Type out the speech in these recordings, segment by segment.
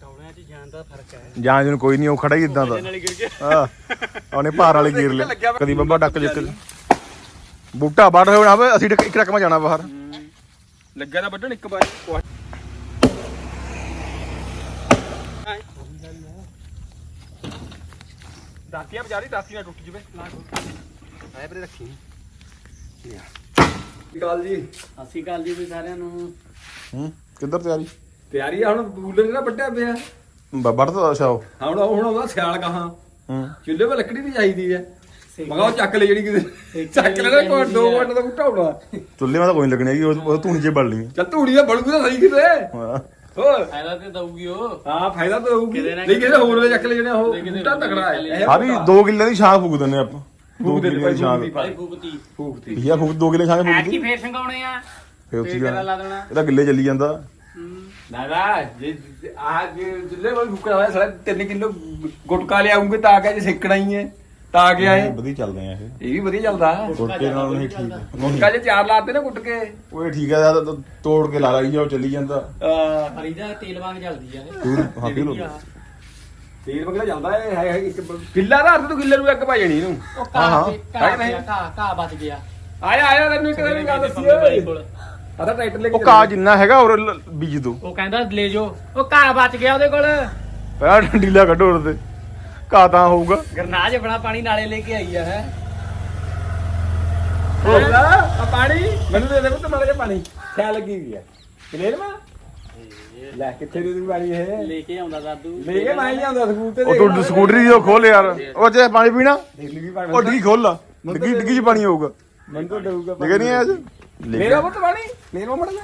ਟੌਲਿਆਂ 'ਚ ਜਾਣ ਦਾ ਫ਼ਰਕ ਹੈ ਜਾਂ ਜਿਹਨੂੰ ਕੋਈ ਨਹੀਂ ਉਹ ਖੜਾ ਹੀ ਇਦਾਂ ਦਾ। ਨਾਲ ਹੀ ਗਿਰ ਗਿਆ। ਹਾਂ ਉਹਨੇ ਭਾਰ ਵਾਲੇ ਗੀਰ ਲਿਆ। ਕਦੀ ਬੱਬਾ ਡੱਕ ਜਿੱਕ ਬੂਟਾ ਵੱਢ ਹੋਣਾ ਵੇ ਅਸੀਂ ਇੱਕ ਰਕਮਾ ਜਾਣਾ ਬਾਹਰ। ਲੱਗਿਆ ਤਾਂ ਵੱਢਣ ਇੱਕ ਵਾਰ। ਦਾਤੀਆਂ ਬਜਾਰੀ ਦਾਤੀ ਨਾ ਟੁੱਟ ਜਵੇ। ਆਏ ਬਰੇ ਰੱਖੀ। ਗੱਲ ਜੀ। ਅਸੀਂ ਗੱਲ ਜੀ ਵੀ ਸਾਰਿਆਂ ਨੂੰ। ਹੂੰ। ਕਿੱਧਰ ਤਿਆਰੀ? ਤਿਆਰੀ ਆ ਹੁਣ ਬੂਲਰ ਜਿਹੜਾ ਵੱਢਿਆ ਪਿਆ। ਬ- ਵੱਢ ਤਾ ਸ਼ਾਓ ਹੁਣ ਹੁਣ ਉਹਦਾ ਸਿਆਲ ਕਹਾਂ। ਹੂੰ। ਚੁੱਲ੍ਹੇ 'ਤੇ ਲੱਕੜੀ ਵੀ ਚਾਹੀਦੀ ਹੈ। ਮਗਾ ਉਹ ਚੱਕ ਲੈ ਜਿਹੜੀ ਕਿਤੇ ਚੱਕ ਲੈਣਾ ਕੋਈ 2 ਮਿੰਟ ਦਾ ਬੂਟਾ ਹੋਣਾ। ਚੁੱਲ੍ਹੇ ਮਾ ਤਾਂ ਕੋਈ ਲੱਗਣੀ ਹੈਗੀ ਉਹ ਉਹ ਧੂਣੀ 'ਚ ਬਲਣੀ ਚੱਲ ਧੂੜੀ ਦਾ ਬੜੂ ਤਾਂ ਸਹੀ ਕਿਤੇ। ਹਾਂ। ਹੋਰ। ਫਾਇਦਾ ਤੇ ਦਊਗੀ ਉਹ। ਹਾਂ ਫਾਇਦਾ ਤਾਂ ਹੋਊਗੀ ਕਿਤੇ ਨਾ ਨਹੀਂ ਕਿਤੇ ਹੋਰ ਦੇ ਚੱਕ ਲੈ ਜਿਹੜੇ ਉਹ ਹੋਰ ਤਕੜਾ ਦੇ ਹੈ ਸਾਰੀ 2 ਕਿੱਲੇ ਦੀ ਛਾਂ ਫੂਕ ਦਿੰਨੇ ਆਪਾਂ। 2 ਫੂਕ ਦੇ ਕਿੱਲੇ ਦੀ ਛਾਂ ਭਾਈ। ਫੂਕਤੀ ਫੂਕਤੀ ਭਈਆ ਫੂਕ 2 ਕਿੱਲੇ ਛਾਂ ਐਤ ਫੂਕ ਕੀ ਦੀ ਫੇਰ ਸੰਗਾਉਣੇ ਆ। ਫੇਰ ਉੱਥੇ ਜਾਣਾ। ਲਾ ਦੇਣਾ? ਇਹਦਾ ਗਿੱਲੇ ਚੱਲੀ ਜਾਂਦਾ। ਨਾ ਨਾ ਜੇ ਆ ਜਿੱਲੇ ਵਾਲ ਫੂਕਣਾ ਹੋਇਆ ਸਾਲਾ 3 ਕਿਲੋ ਗੁਟਕਾ ਲਿਆਉਂਗੇ ਤਾਂ ਕਿ ਜੇ ਸਿੱਕਣਾ ਹੀ ਹੈ ਤਾਂ ਕਿ ਆਏ। ਵਧੀਆ ਚੱਲਦੇ ਆ ਇਹ। ਇਹ ਵੀ ਵਧੀਆ ਚੱਲਦਾ। ਗੁੱਟਕੇ ਨਾਲ ਨਹੀਂ ਠੀਕ। ਹੈ ਗੁਟਕਾ ਜੇ ਚਾਰ ਲਾਤੇ ਨਾ ਗੁਟਕੇ। ਉਹ ਇਹ ਠੀਕ ਹੈ ਯਾਰ ਤਾਂ ਤੋੜ ਕੇ ਲਾ ਲਈ ਜਾ ਉਹ ਚੱਲੀ ਜਾਂਦਾ। ਆ ਫਰੀਦਾ ਤੇਲ ਵਾਂਗ ਜਲਦੀ ਆ ਇਹ। ਦੂਰ ਹਾਂ ਕਿਲੋ ਤੇਲ ਵਗੈਰਾ ਚੱਲਦਾ ਹੈ ਹੈ ਹੈ ਇੱਕ ਕਿੱਲਾ ਦਾ ਅਰਥ ਤੂੰ ਕਿੱਲੇ ਨੂੰ ਅੱਗ ਪਾ ਜਾਣੀ ਇਹਨੂੰ। ਉਹ ਹਾਂ, ਹਾਂ। ਘਾਹ ਤੇ- ਹੈ ਘਾਹ ਕਿ ਨਹੀਂ? ਪਿਆ, ਘਾਹ ਘਾਹ ਬਚ ਗਿਆ। ਆਇਆ ਆਇਆ ਤੈਨੂੰ ਇੱਕ ਦਿਨ ਗੱਲ ਦੱਸੀ ਓਏ। ਆਦਾ ਟਰੈਕਟਰ ਲੈ ਕੇ ਉਹ ਕਾ ਜਿੰਨਾ ਹੈਗਾ ਲ- ਬੀਜ ਦੋ। ਉਹ ਕਹਿੰਦਾ ਲੈ ਜੋ ਉਹ ਘਾਹ ਬਚ ਗਿਆ ਉਹਦੇ ਕੋਲ। ਪਹਿਲਾਂ ਢੀਲਾ ਕੱਢੋ ਉਹਦੇ ਕਾ ਤਾਂ ਹੋਊਗਾ। ਗਰਨਾਜ ਬਣਾ ਪਾਣੀ ਨਾਲੇ ਲੈ ਕੇ ਆਈ ਆ ਹੈ। ਹੋਗਾ ਆ ਪਾਣੀ? ਮੈਨੂੰ ਦੇ ਦੇ ਪੁੱਤ ਮਾੜਾ ਜਿਹਾ ਪਾਣੀ। ਖਿਆ ਲੱਗੀ ਵੀ ਹੈ ਕਲੀਅਰ ਮਾ ਲੈ ਕਿੱਥੇ ਦੇ ਦੂ ਪਾਣੀ ਇਹ? ਲੈ ਕੇ ਆਉਂਦਾ ਦਾਦੂ। ਲੈ ਕੇ ਮੈਂ ਹੀ ਆਉਂਦਾ ਸਕੂਲ ਤੇ। ਉਹ ਤੂੰ ਸਕੂਟਰੀ ਜੋ ਖੋਲ ਯਾਰ। ਉਹ ਜੇ ਪਾਣੀ ਪੀਣਾ ਵੀ ਪਾਣੀ ਉਹ ਡਿੱਗੀ ਖੋਲ ਲਾ। ਡਿੱਗੀ ਡਿੱਗੀ ਚ ਪਾਣੀ ਹੋਊਗਾ। ਮੈਨੂੰ ਤਾਂ ਡਊਗਾ ਠੀਕ ਨਹੀਂ ਅੱਜ? ਮੇਰਾ ਪੁੱਤ ਪਾਣੀ ਮੇਰਾ ਮੜਾ ਜਾ।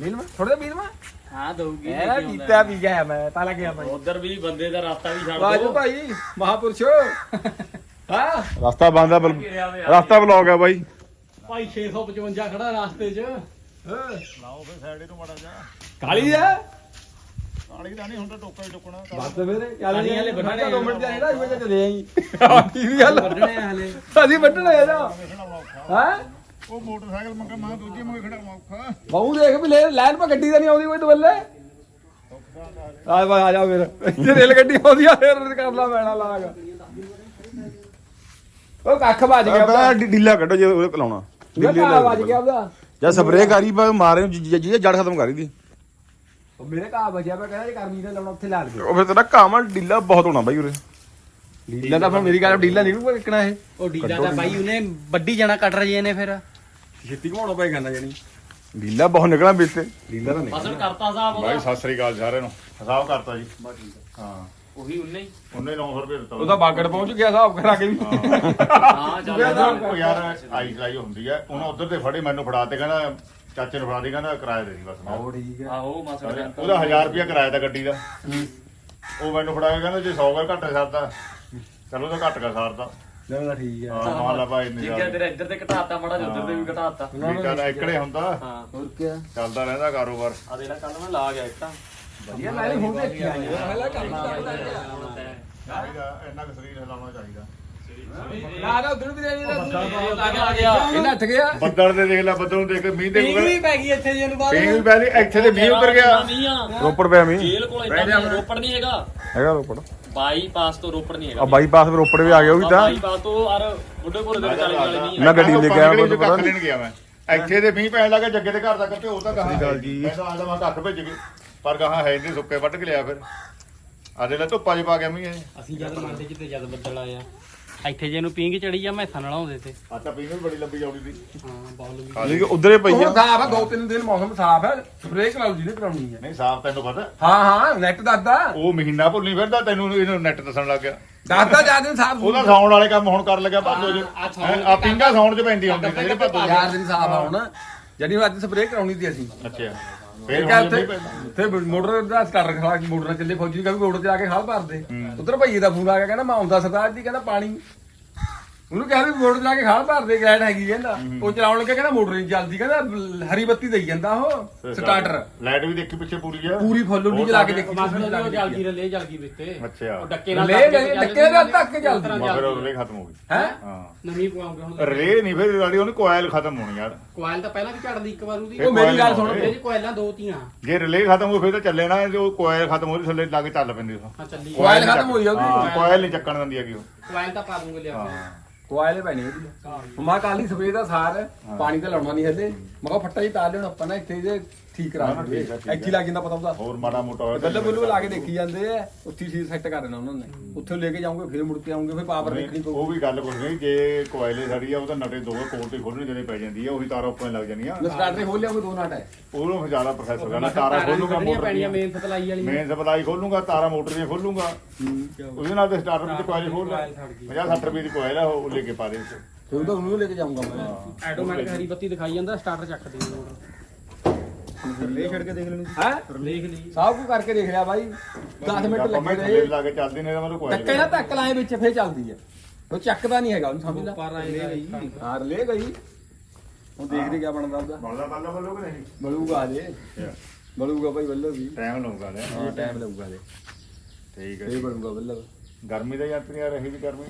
ਲੈ ਲਵਾਂ ਥੋੜਾ ਜਿਹਾ ਪੀ ਲਵਾਂ ਹਾਂ ਦਊਗੀ ਲੈ ਆਉਂਦਾ। ਕੀਤਾ ਵੀ ਗਿਆ ਮੈਂ ਤਾਂ ਲੱਗਿਆ ਮੈਂ ਉਧਰ ਵੀ ਬੰਦੇ ਦਾ ਰਸਤਾ ਵੀ ਛੱਡ ਬਾਜੂ ਦੋ। ਭਾਈ ਮਹਾਪੁਰਸ਼ੋ। ਹਾਂ। ਰਸਤਾ ਬੰਦ ਆ ਰਸਤਾ ਬਲੌਗ ਆ ਬਾਈ। ਭਾਈ 655 ਖੜਾ ਰਸਤੇ 'ਚ। ਲਾਓ ਫੇ ਸਾਈਡ ਤੋਂ ਮੜਾ ਜਾ। ਕਾਲੀ ਆ? ਪਾਣੀ ਦਾ ਨਹੀਂ ਹੁੰਦਾ ਟੋਕਾ ਹੀ ਟੋਕਣਾ। ਬਸ ਫਿਰ ਚੱਲ ਕਾਲੀ ਹਲੇ ਵੱਢਣੇ ਦੋ ਮਿੰਟ ਚਾਹੀਦਾ ਇਹ ਤਾਂ ਚਲੇ ਆਈ। ਕੀ ਵੀ ਗੱਲ ਵੱਢਣੇ ਆ ਅਸੀਂ ਵੱਢਣਾ ਇਹਦਾ। ਹਾਂ? ਉਹ ਮੋਟਰਸਾਈਕਲ ਮੰਗਾ ਮਾਂ ਦੂਜੀ ਮੰਗੇ ਖੜਾ ਔਖਾ। ਬਾਹੂ ਦੇਖ ਵੀ ਲੈ ਲਾਈਨ ਪਾ ਗੱਡੀ ਤਾਂ ਨਹੀਂ ਆਉਂਦੀ ਕੋਈ ਦਵੱਲੇ ਆ ਬਾ ਆ ਜਾ ਫਿਰ। ਇੱਥੇ ਰੇਲ ਗੱਡੀ ਆਉਂਦੀ ਆ ਫਿਰ ਕਰ ਲਾ ਮੈਣਾ ਲਾਗ। ਉਹ ਕੱਖ ਵੱਜ ਗਿਆ ਢੀ- ਢੀਲਾ ਕੱਢੋ ਜੇ ਉਹ ਲਾਉਣਾ ਉਹਦਾ ਵੱਜ ਗਿਆ ਉਹਦਾ। ਜਾਂ ਸਪਰੇਅ ਕਰੀ ਬਾ ਮਾਰੇ ਜੀ ਜੜ ਖਤਮ ਕਰੀ ਦੀ ਉਹ ਮੇਰੇ ਘਾ ਬਚਿਆ ਪਿਆ ਕਹਿੰਦਾ ਜੇ ਕਰਨੀ ਤਾਂ ਲਾਉਣਾ ਉੱਥੇ ਲਾ ਦੇ। ਉਹ ਫਿਰ ਤੇਰਾ ਕਾਮਾ ਢੀਲਾ ਬਹੁਤ ਹੋਣਾ ਬਾਈ ਉਰੇ। ਡੀਲਾ ਤਾਂ ਫਿਰ ਮੇਰੀ ਗੱਲ ਡੀਲਾ ਨਿਕਲੂਗਾ ਕਿਕਣਾ ਇਹ। ਉਹ ਡੀਲਾ ਤਾਂ ਬਾਈ ਉਹਨੇ ਵੱਡੀ ਜਾਣਾ ਕੱਟ ਰਹੀ ਨੇ ਫਿਰ। ਛੇਤੀ ਘਮਾਉਣਾ ਪਏਗਾ ਨਾ ਜਾਨੀ ਢੀਲਾ ਬਹੁਤ ਨਿਕਲਣਾ ਵਿੱਚ ਤੇ। ਡੀਲਾ ਤਾਂ ਨਹੀਂ ਫਸਲ ਕਰਤਾ ਸਾਹਿਬ ਉਹਦਾ। ਸਤਿ ਸ੍ਰੀ ਅਕਾਲ ਸਾਰਿਆਂ ਨੂੰ। ਹਿਸਾਬ ਕਰਤਾ ਜੀ। ਹਾਂ। ਉਹੀ ਉਹਨੇ ਹੀ। ਉਹਨੇ 900 ਰੁਪਏ ਦਿੱਤਾ। ਉਹਦਾ ਬਾਗੜ ਪਹੁੰਚ ਗਿਆ ਹਿਸਾਬ ਕਰਾ ਕੇ ਵੀ। ਹਾਂ ਚੱਲ ਉਹ ਯਾਰ ਆਈ ਚਲਾਈ ਹੁੰਦੀ ਹੈ ਉਹਨਾਂ ਉਧਰ ਤੇ ਫੜੇ ਮੈਨੂੰ ਫੜਾ ਤੇ ਕਹਿੰਦਾ ਚਾਚੇ ਨੂੰ ਫੜਾ ਦੇ ਕਹਿੰਦਾ ਕਿਰਾਇਆ ਦੇ ਦੀ ਬਸ ਮੈਂ। ਠੀਕ ਹੈ ਆਹੋ ਮਸਲ ਕਰਤਾ। ਉਹਦਾ 1000 ਰੁਪਏ ਕਿਰਾਇਆ ਤਾਂ ਗੱਡੀ ਦਾ। ਉਹ ਮੈਨੂੰ ਫੜਾ ਕੇ ਕਹਿੰਦਾ ਜੇ 100 ਕਰ ਘੱਟ ਸਰਦਾ ਚਲੋ ਤਾਂ ਘੱਟ ਕਰ ਸਰਦਾ ਨਾ ਨਾ ਠੀਕ ਹੈ। ਹਾਂ ਮਾਲ ਲਾ ਭਾਈ ਇੰਨੇ ਠੀਕ ਹੈ ਤੇਰਾ ਇੱਧਰ ਤੇ ਘਟਾਤਾ ਮੜਾ ਜਿਹਾ ਉੱਧਰ ਤੇ ਵੀ ਘਟਾਤਾ। ਚੱਲ ਇਕੜੇ ਹੁੰਦਾ। ਹਾਂ। ਹੋਰ ਕੀ ਚੱਲਦਾ ਰਹਿੰਦਾ ਕਾਰੋਬਾਰ। ਆ ਦੇਖ ਲੈ ਕੱਲ ਮੈਂ ਲਾ ਗਿਆ ਇੱਟਾਂ ਵਧੀਆ ਮੈਂ ਨਹੀਂ ਹੁਣ ਦੇਖਿਆ ਪਹਿਲਾਂ ਕੰਮ ਚਾਹੀਦਾ ਇੰਨਾ ਕੁ ਸਰੀਰ ਹਿਲਾਉਣਾ ਚਾਹੀਦਾ। ਨਾ ਨਾ ਉਧਰ ਵੀ ਦੇ ਆ ਗਿਆ ਆ ਗਿਆ। ਇਹ ਨੱਠ ਗਿਆ। ਬੱਦਲ ਦੇ ਦੇਖ ਲੈ ਬੱਦਲ ਨੂੰ ਦੇਖ ਕੇ ਮੀਂਹ ਦੇ ਪੀਂਗ ਵੀ ਪੈ ਗਈ ਇੱਥੇ ਜੇ ਨੂੰ ਬਾਅਦ ਪੀਂਗ ਵੀ ਪੈ ਲਈ ਇੱਥੇ ਤੇ ਮੀਂਹ ਉਤਰ ਗਿਆ। ਨਹੀਂ ਆ ਰੋਪੜ ਪਿਆ ਮੀ ਜੇਲ੍ਹ ਕੋਲ ਬਹਿ ਜਾ ਇਦਾਂ ਰੋਪੜ ਨਹੀਂ ਹੈਗਾ। ਹੈਗਾ ਰੋਪੜ। ਬਾਈਪਾਸ ਤੋਂ ਰੋਪੜ ਨਹੀਂ ਹੈਗਾ ਆ ਬਾਈਪਾਸ ਰੋਪੜ ਵੀ ਆ ਗਿਆ ਉਹ ਵੀ ਤਾਂ। ਬਾਈਪਾਸ ਤੋਂ ਅਰ ਬੁੱਢੇ ਕੋਲ ਦੇ ਵਿਚਾਲੇ ਵਾਲੇ ਨਹੀਂ ਮੈਂ ਗੱਡੀ ਲੈ ਕੇ ਆਇਆ ਮੈਨੂੰ ਪਤਾ ਲੈਣ ਗਿਆ ਮੈਂ। ਇੱਥੇ ਤੇ ਮੀਂਹ ਪੈਣ ਲੱਗਾ ਜੱਗੇ ਦੇ ਘਰ ਤੱਕ ਤੇ ਉਹ ਤਾਂ ਕਹਾ। ਮੈਂ ਤਾਂ ਆਦਾ ਮੈਂ ਕੱਖ ਭੇਜ ਗਏ ਪਰ ਕਹਾ ਹੈ ਨਹੀਂ ਸੁੱਕੇ ਵੱਢ ਕੇ ਲਿਆ ਫਿਰ। ਆਦੇ ਲੈ ਧੁੱਪਾ 'ਚ ਪਾ ਗਿਆ ਮੀਂਹ ਇਹ ਅਸੀਂ ਜਦ ਮੰਨਦੇ ਜਿੱਤੇ ਜਦ ਬੱਦਲ ਆਇਆ ਇੱਥੇ ਜੇ ਨੂੰ ਪੀਂਗ ਚੜੀ ਜਾ ਮੈਸਾਂ ਨਲਾਉਂਦੇ ਤੇ। ਆ ਤਾਂ ਪੀਂਗ ਵੀ ਬੜੀ ਲੰਬੀ ਆਉਣੀ ਸੀ ਹਾਂ ਬਹੁਤ ਲੰਬੀ। ਨਹੀਂ ਉਧਰੇ ਪਈ ਆ। ਉਹ ਸਾਫ਼ ਹੈ ਦੋ ਤਿੰਨ ਦਿਨ ਮੌਸਮ ਸਾਫ਼ ਹੈ ਸਪਰੇਅ ਕਰਾਉ ਜੀ ਨੇ ਕਰਾਉਣੀ ਹੈ ਨਹੀਂ ਸਾਫ਼ ਤੈਨੂੰ ਪਤਾ। ਹਾਂ ਹਾਂ ਨੈਟ ਦੱਸਦਾ। ਉਹ ਮਹੀਨਾ ਭੁੱਲਣੀ ਫਿਰਦਾ ਤੈਨੂੰ ਇਹਨੂੰ ਨੈਟ ਦੱਸਣ ਲੱਗ ਗਿਆ। ਦੱਸਦਾ ਜਾ ਦਿਨ ਸਾਫ਼ ਉਹਦਾ ਸੌਣ ਵਾਲੇ ਕੰਮ ਹੁਣ ਕਰਨ ਲੱਗਾ ਭਾਦੋ ਹੈਂ, ਆ ਪਿੰਗਾ ਸੌਣ ਚ ਪੈਂਦੀ ਹੁੰਦੀ ਸੀ ਜਿਹੜੇ ਭਾਦੋ ਚਾਰ ਦਿਨ ਸਾਫ਼ ਆ ਹੁਣ। ਜਿਹੜੀ ਅੱਜ ਸਪਰੇਅ ਕਰਾਉਣੀ ਸੀ ਅਸੀਂ। ਅੱਛਾ। ਫਿਰ ਹੁਣ ਉੱਥੇ ਉੱਥੇ ਮੋਟਰ ਦਾ ਕਰ ਰੱਖਿਆ ਕਿ ਮੋਟਰ ਨਾਲ ਚੱਲੇ ਫੌਜੀ ਕਾ ਵੀ ਮੋਟਰ ਤੇ ਆ ਕੇ ਖਾਲ ਭਰਦੇ ਉਧਰ ਭਈਏ ਦਾ ਫੋਨ ਆ ਗਿਆ ਕਹਿੰਦਾ ਮੈਂ ਆਉਂਦਾ ਸਰਦਾਰ ਜੀ ਕਹਿੰਦਾ ਪਾਣੀ ਉਹਨੂੰ ਕਿਹਾ ਵੀ ਮੋਟਰ ਚਲਾ ਕੇ ਖਾਲ ਭਰ ਦੇ ਗ੍ਰੈਂਡ ਹੈਗੀ ਕਹਿੰਦਾ ਉਹ ਚਲਾਉਣ ਲੱਗਾ ਕਹਿੰਦਾ ਮੋਟਰ ਨਹੀਂ ਚੱਲਦੀ ਕਹਿੰਦਾ ਹਰੀ ਬੱਤੀ ਦੇਈ ਜਾਂਦਾ ਉਹ ਸਟਾਰਟਰ ਲਾਈਟ ਵੀ ਦੇਖੀ ਪਿੱਛੇ ਪੂਰੀ ਆ। ਪੂਰੀ ਫੁੱਲ ਉੱਡੀ ਚਲਾ ਕੇ ਦੇਖੀ ਮਾਸਟਰ ਉਹ ਜਲਦੀ ਰਲੇ ਜਲਦੀ ਵਿੱਤੇ ਅੱਛਾ। ਉਹ ਡੱਕੇ ਨਾਲ ਡੱਕੇ ਨਾਲ ਧੱਕ ਚੱਲਦੀ ਮੈਂ ਫਿਰ ਰਿਲੇ ਖਤਮ ਹੋ ਗਈ। ਹੈ? ਹਾਂ। ਨਵੀਂ ਪਵਾਉਂਗੇ ਹੁਣ। ਰਿਲੇ ਨਹੀਂ ਫਿਰ ਰਾਡੀ ਉਹਨੇ ਕੋਇਲ ਖਤਮ ਹੋਣੀ ਯਾਰ। ਕੋਇਲ ਤਾਂ ਪਹਿਲਾਂ ਵੀ ਝੜਦੀ ਇੱਕ ਵਾਰ ਉਹਦੀ। ਉਹ ਮੇਰੀ ਗੱਲ ਸੁਣ। ਇਹਦੀ ਕੋਇਲਾਂ ਦੋ ਤੀਆਂ। ਜੇ ਰਿਲੇ ਖਤਮ ਹੋ ਫਿਰ ਤਾਂ ਚੱਲੇ ਨਾ ਜੋ ਕੋਇਲ ਖਤਮ ਹੋ ਰਹੀ ਥੱਲੇ ਲਾ ਕੇ ਚੱਲ ਪੈਂਦੀ ਉਹ। ਹਾਂ ਚੱਲੀ। ਕੋਇਲ ਖਤਮ ਹੋਈ। ਹਾਂ, ਕੋਇਲ ਨਹੀਂ ਚੱਕਣ ਦਿੰਦੀ ਹੈਗੀ ਉਹ। ਕੋਇਲ ਤਾਂ ਪਾ ਦੂੰਗੇ ਲਿਆ ਕੇ। ਹਾਂ। ਕੋਇਲੇ ਪੈਣੀ ਉਹਦੀ। ਮਾ ਕਾਲੀ ਸਪਰੇ ਦਾ ਸਾਰ ਪਾਣੀ ਤਾਂ ਲਾਉਣਾ ਨਹੀਂ ਹਲੇ ਮੈਂ ਕਿਹਾ ਫੱਟਾ ਹੀ ਤਾਰ ਲਿਓ ਆਪਾਂ ਨਾ ਇੱਥੇ ਜੇ ਠੀਕ ਕਰਾ ਹਾਂ, ਠੀਕ ਦਿੰਦੇ ਆ, ਠੀਕ ਆ। ਇੱਥੇ ਲੱਗ ਜਾਂਦਾ ਪਤਾ ਉਹਦਾ। ਹੋਰ ਮਾੜਾ ਮੋਟਾ ਹੋਇਆ ਬੱਲੇ ਬੱਲੇ ਲਾ ਕੇ ਦੇਖੀ ਜਾਂਦੇ ਆ ਉੱਥੇ ਹੀ ਸੈੱਟ ਕਰ ਦੇਣਾ ਉਹਨਾਂ ਨੇ। ਉੱਥੇ ਲੈ ਕੇ ਜਾਓਗੇ ਫਿਰ ਮੁੜ ਕੇ ਆਉਂਗੇ ਫਿਰ ਪਾਵਰ ਦੇਖਣੀ ਪਊ। ਉਹ ਵੀ ਗੱਲ ਕੁਝ ਨਹੀਂ ਜੇ ਕੋਇਲੇ ਸਾਡੀ ਆ ਉਹ ਤਾਂ ਨਟੇ ਦੋ ਕੋਲ ਤੇ ਖੋਲਣੇ ਜਿਹੜੇ ਪੈ ਜਾਂਦੀ ਆ ਉਹੀ ਤਾਰਾਂ ਉੱਪਰ ਲੱਗ ਜਾਂਦੀਆਂ ਮੈਂ ਸਟਾਰਟਰ ਖੋਲ ਲਿਆ ਕੋਈ ਦੋ ਨਾਟ ਹੈ। ਉਹਨੂੰ ਫਿਰ ਜ਼ਿਆਦਾ ਪ੍ਰੋਸੈਸਰ ਕਰਨਾ ਤਾਰਾਂ ਖੋਲੂਗਾ ਮੋਟਰ ਪੈਣੀਆਂ ਦੀਆਂ। ਮੇਨ ਸਪਲਾਈ ਵਾਲੀ ਮੇਨ ਸਪਲਾਈ ਖੋਲੂਗਾ ਤਾਰਾਂ ਮੋਟਰ ਦੀਆਂ ਖੋਲੂਗਾ। ਉਹਦੇ ਨਾਲ ਤੇ ਸਟਾਰਟਰ ਵਿੱਚ ਕੋਇਲ ਖੋਲ ਲੈ 50 60 ਰੁਪਏ ਦੀ ਕੋਇਲ ਆ ਉਹ ਲੈ ਕੇ ਪਾ ਦੇ ਵਿੱਚ। ਫਿਰ ਤਾਂ ਉਹਨੂੰ ਲੈ ਕੇ ਜਾਊਂਗਾ ਮੈਂ। ਆਟੋਮੈਟਿਕ ਹਰੀ ਬੱਤੀ ਦਿਖਾਈ ਜਾਂਦਾ ਸਟਾਰਟਰ ਚੱਕ ਦੇ ਲੈ ਛੱਡ ਕੇ ਦੇਖ ਲੈਣੀ ਹੈ? ਦੇਖ ਲਈ ਸਭ ਕੁ ਕਰਕੇ ਦੇਖ ਲਿਆ ਬਾਈ। 10 ਮਿੰਟ ਲੱਗੇ ਰਹੇ। ਲਾ ਕੇ ਚੱਲਦੀ ਨੇ ਤਾਂ ਮੈਨੂੰ ਕੋਇਲ ਧੱਕੇ ਨਾਲ ਧੱਕ ਲਾਏ ਵਿੱਚ ਫੇਰ ਚੱਲਦੀ ਹੈ ਉਹ ਚੱਕਦਾ ਨਹੀਂ ਹੈਗਾ ਉਹਨੂੰ ਸਮਝ ਲੈ। ਪਰ ਆਏ ਹਾਂ ਲੈ ਗਈ। ਹੁਣ ਦੇਖਦੇ ਕਿਆ ਬਣਦਾ ਉਹਦਾ। ਬਣਦਾ ਬੱਲਾ ਬੱਲੋ ਕਿ ਨਹੀਂ? ਬਲੂਗਾ ਜੇ ਬਲੂਗਾ ਭਾਈ ਬੱਲੋ ਵੀ ਟਾਈਮ ਲਾਊਗਾ ਲੈ ਹਾਂ ਟਾਈਮ ਲੱਗੂਗਾ ਜੇ ਠੀਕ ਹੈ ਇਹ ਬਣੂਗਾ ਬੱਲੋ ਗਰਮੀ ਦਾ ਯਾਤਰੀ ਆ ਰਹੀ ਵੀ ਗਰਮੀ।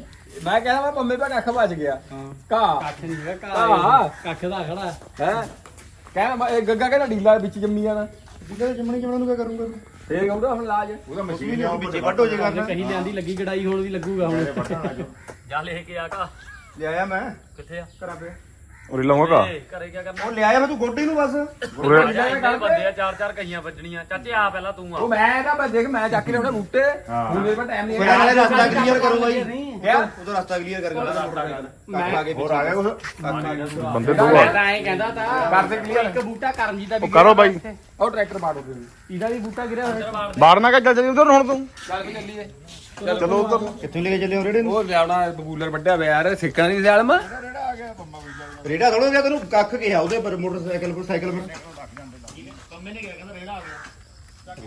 ਮੈਂ ਕਹਿੰਦਾ ਮੈਂ ਪੰਮੇ ਪਾ ਕੱਖ ਵੱਜ ਗਿਆ। ਹਾਂ। ਕਾ ਕੱਖ ਨਹੀਂ ਹੈਗਾ ਹਾਂ। ਘਾਹ। ਕੱਖ ਦਾ ਖੜਾ। ਹੈ? ਕਹਿੰਦਾ ਮੈਂ- ਇਹ ਗੱਗਾ ਕਹਿੰਦਾ ਢੀਲਾ ਵਿੱਚ ਜੰਮੀ ਜਾਣਾ। ਜਿੱਦਾਂ ਜੰਮਣੀ ਜਮਣਾ ਨੂੰ ਕੀ ਕਰੂੰਗਾ? ਫੇਰ ਕਹਿੰਦਾ ਹੁਣ ਲਾਜ ਉਹਦਾ ਮਸ਼ੀਨ ਆ ਵਿੱਚੇ ਵੱਢ ਹੋ ਜਾਏਗਾ ਕਹੀ ਲਿਆਂਦੀ ਲੱਗੀ ਗੜਾਈ ਹੁਣ ਵੀ ਲੱਗੂਗਾ ਹੁਣ। ਜਾ। ਲੈ ਕੇ ਆ ਕਾ ਲਿਆਇਆ ਮੈਂ। ਕਿੱਥੇ ਆ? ਘਰਾਂ ਪੇ ਉਰੇ ਲਾਉਂਗਾ ਘਰੇ ਕੀ ਕਰਨਾ? ਉਹ ਲਿਆਇਆ ਮੈਂ ਤੂੰ ਗੋਡੀ ਨੂੰ ਬਸ। ਉਰੇ ਇੰਨੇ ਬੰਦੇ ਆ ਚਾਰ ਚਾਰ ਕਈਆਂ ਵੱਜਣੀਆਂ। ਚਾਚੇ ਆ ਪਹਿਲਾਂ ਤੂੰ ਉਹ ਮੈਂ ਤਾਂ ਮੈਂ ਦੇਖ ਮੈਂ ਚੱਕ ਕੇ ਲਿਆਉਣਾ ਬੂਟੇ। ਹੁਣ ਮੇਰੇ ਕੋਲ ਟਾਈਮ ਨਹੀਂ ਫਿਰ ਨਾਲੇ ਰਸਤਾ ਕਲੀਅਰ ਜੀ ਕਿਆ ਉਦੋਂ ਰਸਤਾ ਕਲੀਅਰ ਕਰ ਕੇ ਹੋਰ ਆ ਗਿਆ ਕੁਛ? ਬੰਦੇ ਦੋ ਮੈਂ ਆ ਤਾਂ ਐਂ ਕਹਿੰਦਾ ਤਾਂ ਕਰਦੇ clear। ਇੱਕ ਬੂਟਾ ਕਰਮਜੀਤ ਦਾ ਵੀ ਉਹ ਕਰੋ ਬਾਈ। ਉਹ ਟਰੈਕਟਰ ਬਾੜੋ ਫਿਰ। ਇਹਦਾ ਵੀ ਬੂਟਾ ਗਿਰਿਆ ਹੋਇਆ। ਬਾਹਰ ਨਾ ਚੱਲ ਚੱਲ ਉਧਰ ਹੁਣ ਤੂੰ। ਚੱਲ ਵੀ ਚੱਲੀਏ। ਚਲੋ ਉਧਰ ਕਿੱਥੋਂ ਲੈ ਕੇ ਚੱਲੇ ਹੋ ਰੇੜੇ ਨੂੰ? ਉਹ ਲਿਆਉਣਾ ਬਬੂਲਰ ਵੱਡਿਆ ਹੋਇਆ ਯਾਰ ਸਿੱਕਾ ਨਹੀਂ ਰੇੜਾ ਥੋੜਾ ਜਿਹਾ ਤੈਨੂੰ ਕੱਖ ਕਿਹਾ ਉਹਦੇ ਪਰ ਮੋਟਰਸਾਈਕਲ ਪਰ। ਸਾਈਕਲ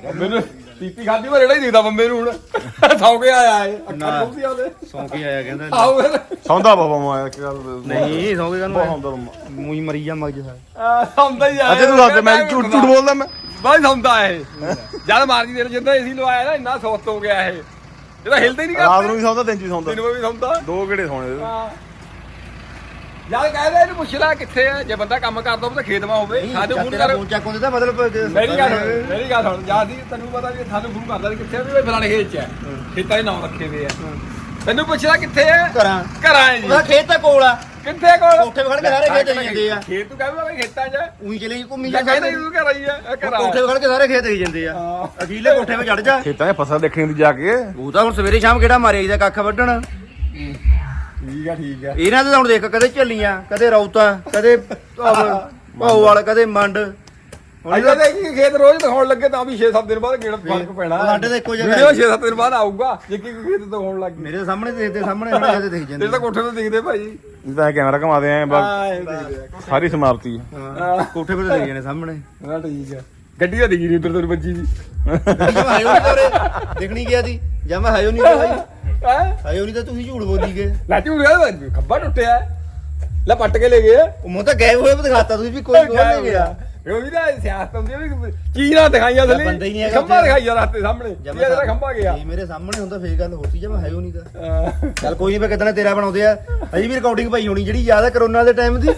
ਪਰ ਮੈਨੂੰ ਪੀਪੀ ਖਾਦੀ ਮੈਂ ਰੇੜਾ ਹੀ ਦੇਖਦਾ ਬੰਬੇ ਨੂੰ ਹੁਣ। ਸੌ ਕੇ ਆਇਆ ਏ ਅੱਖਾਂ ਖੁੱਲਦੀ ਉਹਦੇ। ਸੌਂ ਕੇ ਆਇਆ ਕਹਿੰਦਾ ਆਓ ਫਿਰ। ਸੌਂਦਾ ਬਾਬਾ ਮਾਇਆ ਕੀ ਗੱਲ ਨਹੀਂ ਸੌਂ ਕੇ ਬਹੁਤ ਮੂੰਹ ਮਰੀ ਜਾ ਮਗਜ ਸਾ ਆ, ਸੌਂਦਾ ਹੀ ਆ ਅੱਛਾ ਤੂੰ ਦੱਸ ਮੈਂ ਝੂਠ ਝੂਠ ਬੋਲਦਾ ਮੈਂ। ਬਾਈ ਸੌਂਦਾ ਇਹ। ਜਦ ਮਾਰਜੀ ਦੇ ਜਿੰਦਾ ਏਸੀ ਲਵਾਇਆ ਨਾ ਇੰਨਾ ਸੁਸਤ ਹੋ ਗਿਆ ਇਹ। ਇਹਦਾ ਹਿਲਦਾ ਹੀ ਨਹੀਂ ਰਾਤ ਕਰਦਾ। ਨੂੰ ਵੀ ਸੌਂਦਾ ਦਿਨ ਚ ਵੀ ਸੌਂਦਾ। ਦਿਨ ਵਿੱਚ ਵੀ ਸੌਂਦਾ। ਦੋ ਕਿਹੜੇ ਸੌਣੇ। ਹਾਂ। ਯਾਰ ਕਹਿੰਦਾ ਇਹਨੂੰ ਪੁੱਛ ਲੈ ਕਿੱਥੇ ਆ ਜੇ ਬੰਦਾ ਕੰਮ ਕਰਦਾ ਹੋਵੇ ਤਾਂ ਖੇਤ ਮਾ ਹੋਵੇ ਸਾਡੇ ਫੋਨ ਕਰ। ਫੋਨ ਚੱਕ ਹੁੰਦੇ ਤਾਂ ਮਤਲਬ ਮੇਰੀ ਗੱਲ ਸੁਣ, ਮੇਰੀ ਗੱਲ ਸੁਣ ਜਾਂ ਦੀ ਤੈਨੂੰ ਪਤਾ ਵੀ ਸਾਨੂੰ ਫੋਨ ਕਰਦਾ ਵੀ ਕਿੱਥੇ ਆ ਵੀ ਉਹ ਫਲਾਣੇ ਖੇਤ ਚ ਹੈ। ਖੇਤਾਂ ਦੇ ਨਾਮ ਰੱਖੇ ਹੋਏ ਆ। ਤੈਨੂੰ ਪੁੱਛਦਾ ਕਿੱਥੇ ਆ? ਕਰਾਂ ਘਰਾਂ ਹੈ ਜੀ। ਉਹਦਾ ਖੇਤ ਤਾਂ ਕੋਲ ਆ। ਕਿੱਥੇ ਕੋਲ? ਕੋਠੇ ਵਿਖੜ ਕੇ ਸਾਰੇ ਖੇਤ ਆਈ ਜਾਂਦੇ ਆ। ਖੇਤ ਤੂੰ ਕਹਿੰਦਾ ਵੀ ਖੇਤਾਂ 'ਚ। ਉਹੀ ਚਲੇ ਘੁੰਮੀ ਜਾਂ ਜਾ ਕਹਿੰਦਾ ਤੂੰ ਘਰ ਆਈ ਆ ਇਹ ਘਰਾਂ ਕੋਠੇ ਵਿਖੜ ਕੇ ਸਾਰੇ ਖੇਤ ਆਈ ਜਾਂਦੇ ਆ। ਹਾਂ। ਅਗੀਲੇ ਕੋਠੇ 'ਤੇ ਚੜ ਜਾ। ਖੇਤਾਂ 'ਚ ਫਸਲ ਦੇਖਣੀ ਦੀ ਜਾ ਕੇ। ਉਹ ਤਾਂ ਹੁਣ ਸਵੇਰੇ ਸ਼ਾਮ ਕਿਹੜਾ ਮਾਰੇ ਇਹਦਾ ਕੱਖ ਵੱਢਣ। ਠੀਕ ਆ ਠੀਕ ਆ। ਇਹਨਾਂ ਦੇ ਤਾਂ ਹੁਣ ਦੇਖ ਕਦੇ ਝੱਲੀਆਂ ਕਦੇ ਰੌਤਾ ਕਦੇ ਭਾਉ ਵਾਲ ਕਦੇ ਮੰਡ। ਹੁਣ ਅਜੇ ਤਾਂ ਕੀ ਖੇਤ ਰੋਜ਼ ਦਿਖਾਉਣ ਲੱਗੇ ਤਾਂ ਵੀ 6-7 ਦਿਨ ਬਾਅਦ ਕਿਹੜਾ ਫ਼ਰਕ ਪੈਣਾ। ਸਾਡੇ ਤਾਂ ਇੱਕੋ ਜਗ੍ਹਾ ਵੀਡੀਓ 6-7 ਦਿਨ ਬਾਅਦ ਆਊਗਾ ਜੇ ਕੀ ਖੇਤ ਦਿਖਾਉਣ ਲੱਗ ਮੇਰੇ ਸਾਹਮਣੇ ਦੇਖਦੇ ਸਾਹਮਣੇ ਹੁਣ ਜਦੇ ਦੇਖ ਇਹ ਜਾਂਦੇ ਤਾਂ ਕੋਠੇ ਤੇ ਦਿਖਦੇ ਭਾਈ। ਇਹ ਤਾਂ ਕੈਮਰਾ ਘਮਾਦੇ ਆਂ ਬਸ ਸਾਰੀ ਸਮਾਪਤੀ ਕੋਠੇ 'ਤੇ ਦੇਖ ਜਾਂਦੇ ਸਾਹਮਣੇ। ਹਾਂ ਠੀਕ ਆ। ਗੱਡੀ ਤਾਂ ਦਿਖੀ ਨਹੀਂ ਉਧਰ ਤੈਨੂੰ ਬੱਜੀ ਦੀ। ਹਾਇਓ ਨਹੀਂ ਤੋਰੇ ਦੇਖਣੀ ਗਿਆ ਸੀ? ਜਾਂ ਮੈਂ ਹਾਇਓ ਨਹੀਂ ਗਿਆ ਹੈ? ਹਾਇਓ ਨਹੀਂ ਤਾਂ ਤੁਸੀਂ ਝੂਠ ਬੋਲੀ ਗਏ। ਲੈ ਝੂੜ ਗਿਆ ਖੱਬਾ ਟੁੱਟਿਆ। ਲੈ ਪੱਟ ਕੇ ਲੈ ਗਏ। ਉਹ ਮੂੰਹ ਤਾਂ ਗਾਇਬ ਹੋਏ ਦਿਖਾਤਾ ਤੁਸੀਂ ਵੀ ਕੋਈ ਕੋਈ ਨਹੀਂ ਗਿਆ। ਉਹ ਵੀ ਨਾ ਸਿਆਸਤ ਹੁੰਦੀ ਆ ਵੀ ਚੀਜ਼ਾਂ ਦਿਖਾਈਆਂ ਅਸਲੀ ਬੰਦਾ ਹੀ ਨਹੀਂ ਹੈਗਾ ਖੰਭਾ ਉੱਥੇ। ਦਿਖਾਈਆ ਰਸਤੇ ਸਾਹਮਣੇ। ਇਹ ਜਿਹੜਾ ਖੰਭਾ ਗਿਆ। ਜੇ ਮੇਰੇ ਸਾਹਮਣੇ ਹੁੰਦਾ ਫੇਰ ਗੱਲ ਹੋਰ ਸੀ ਜਾਂ ਮੈਂ ਹਾਇਓ ਨਹੀਂ ਤਾਂ। ਚੱਲ ਕੋਈ ਨਹੀਂ ਮੈਂ ਕਿਦਾਂ ਤੇਰਾ ਬਣਾਉਂਦੇ ਆ। ਅਜੇ ਵੀ ਰਿਕਾਰਡਿੰਗ ਪਈ ਹੋਣੀ ਜਿਹੜੀ ਯਾਦ ਆ ਕਰੋਨਾ ਦੇ ਟਾਈਮ ਦੀ।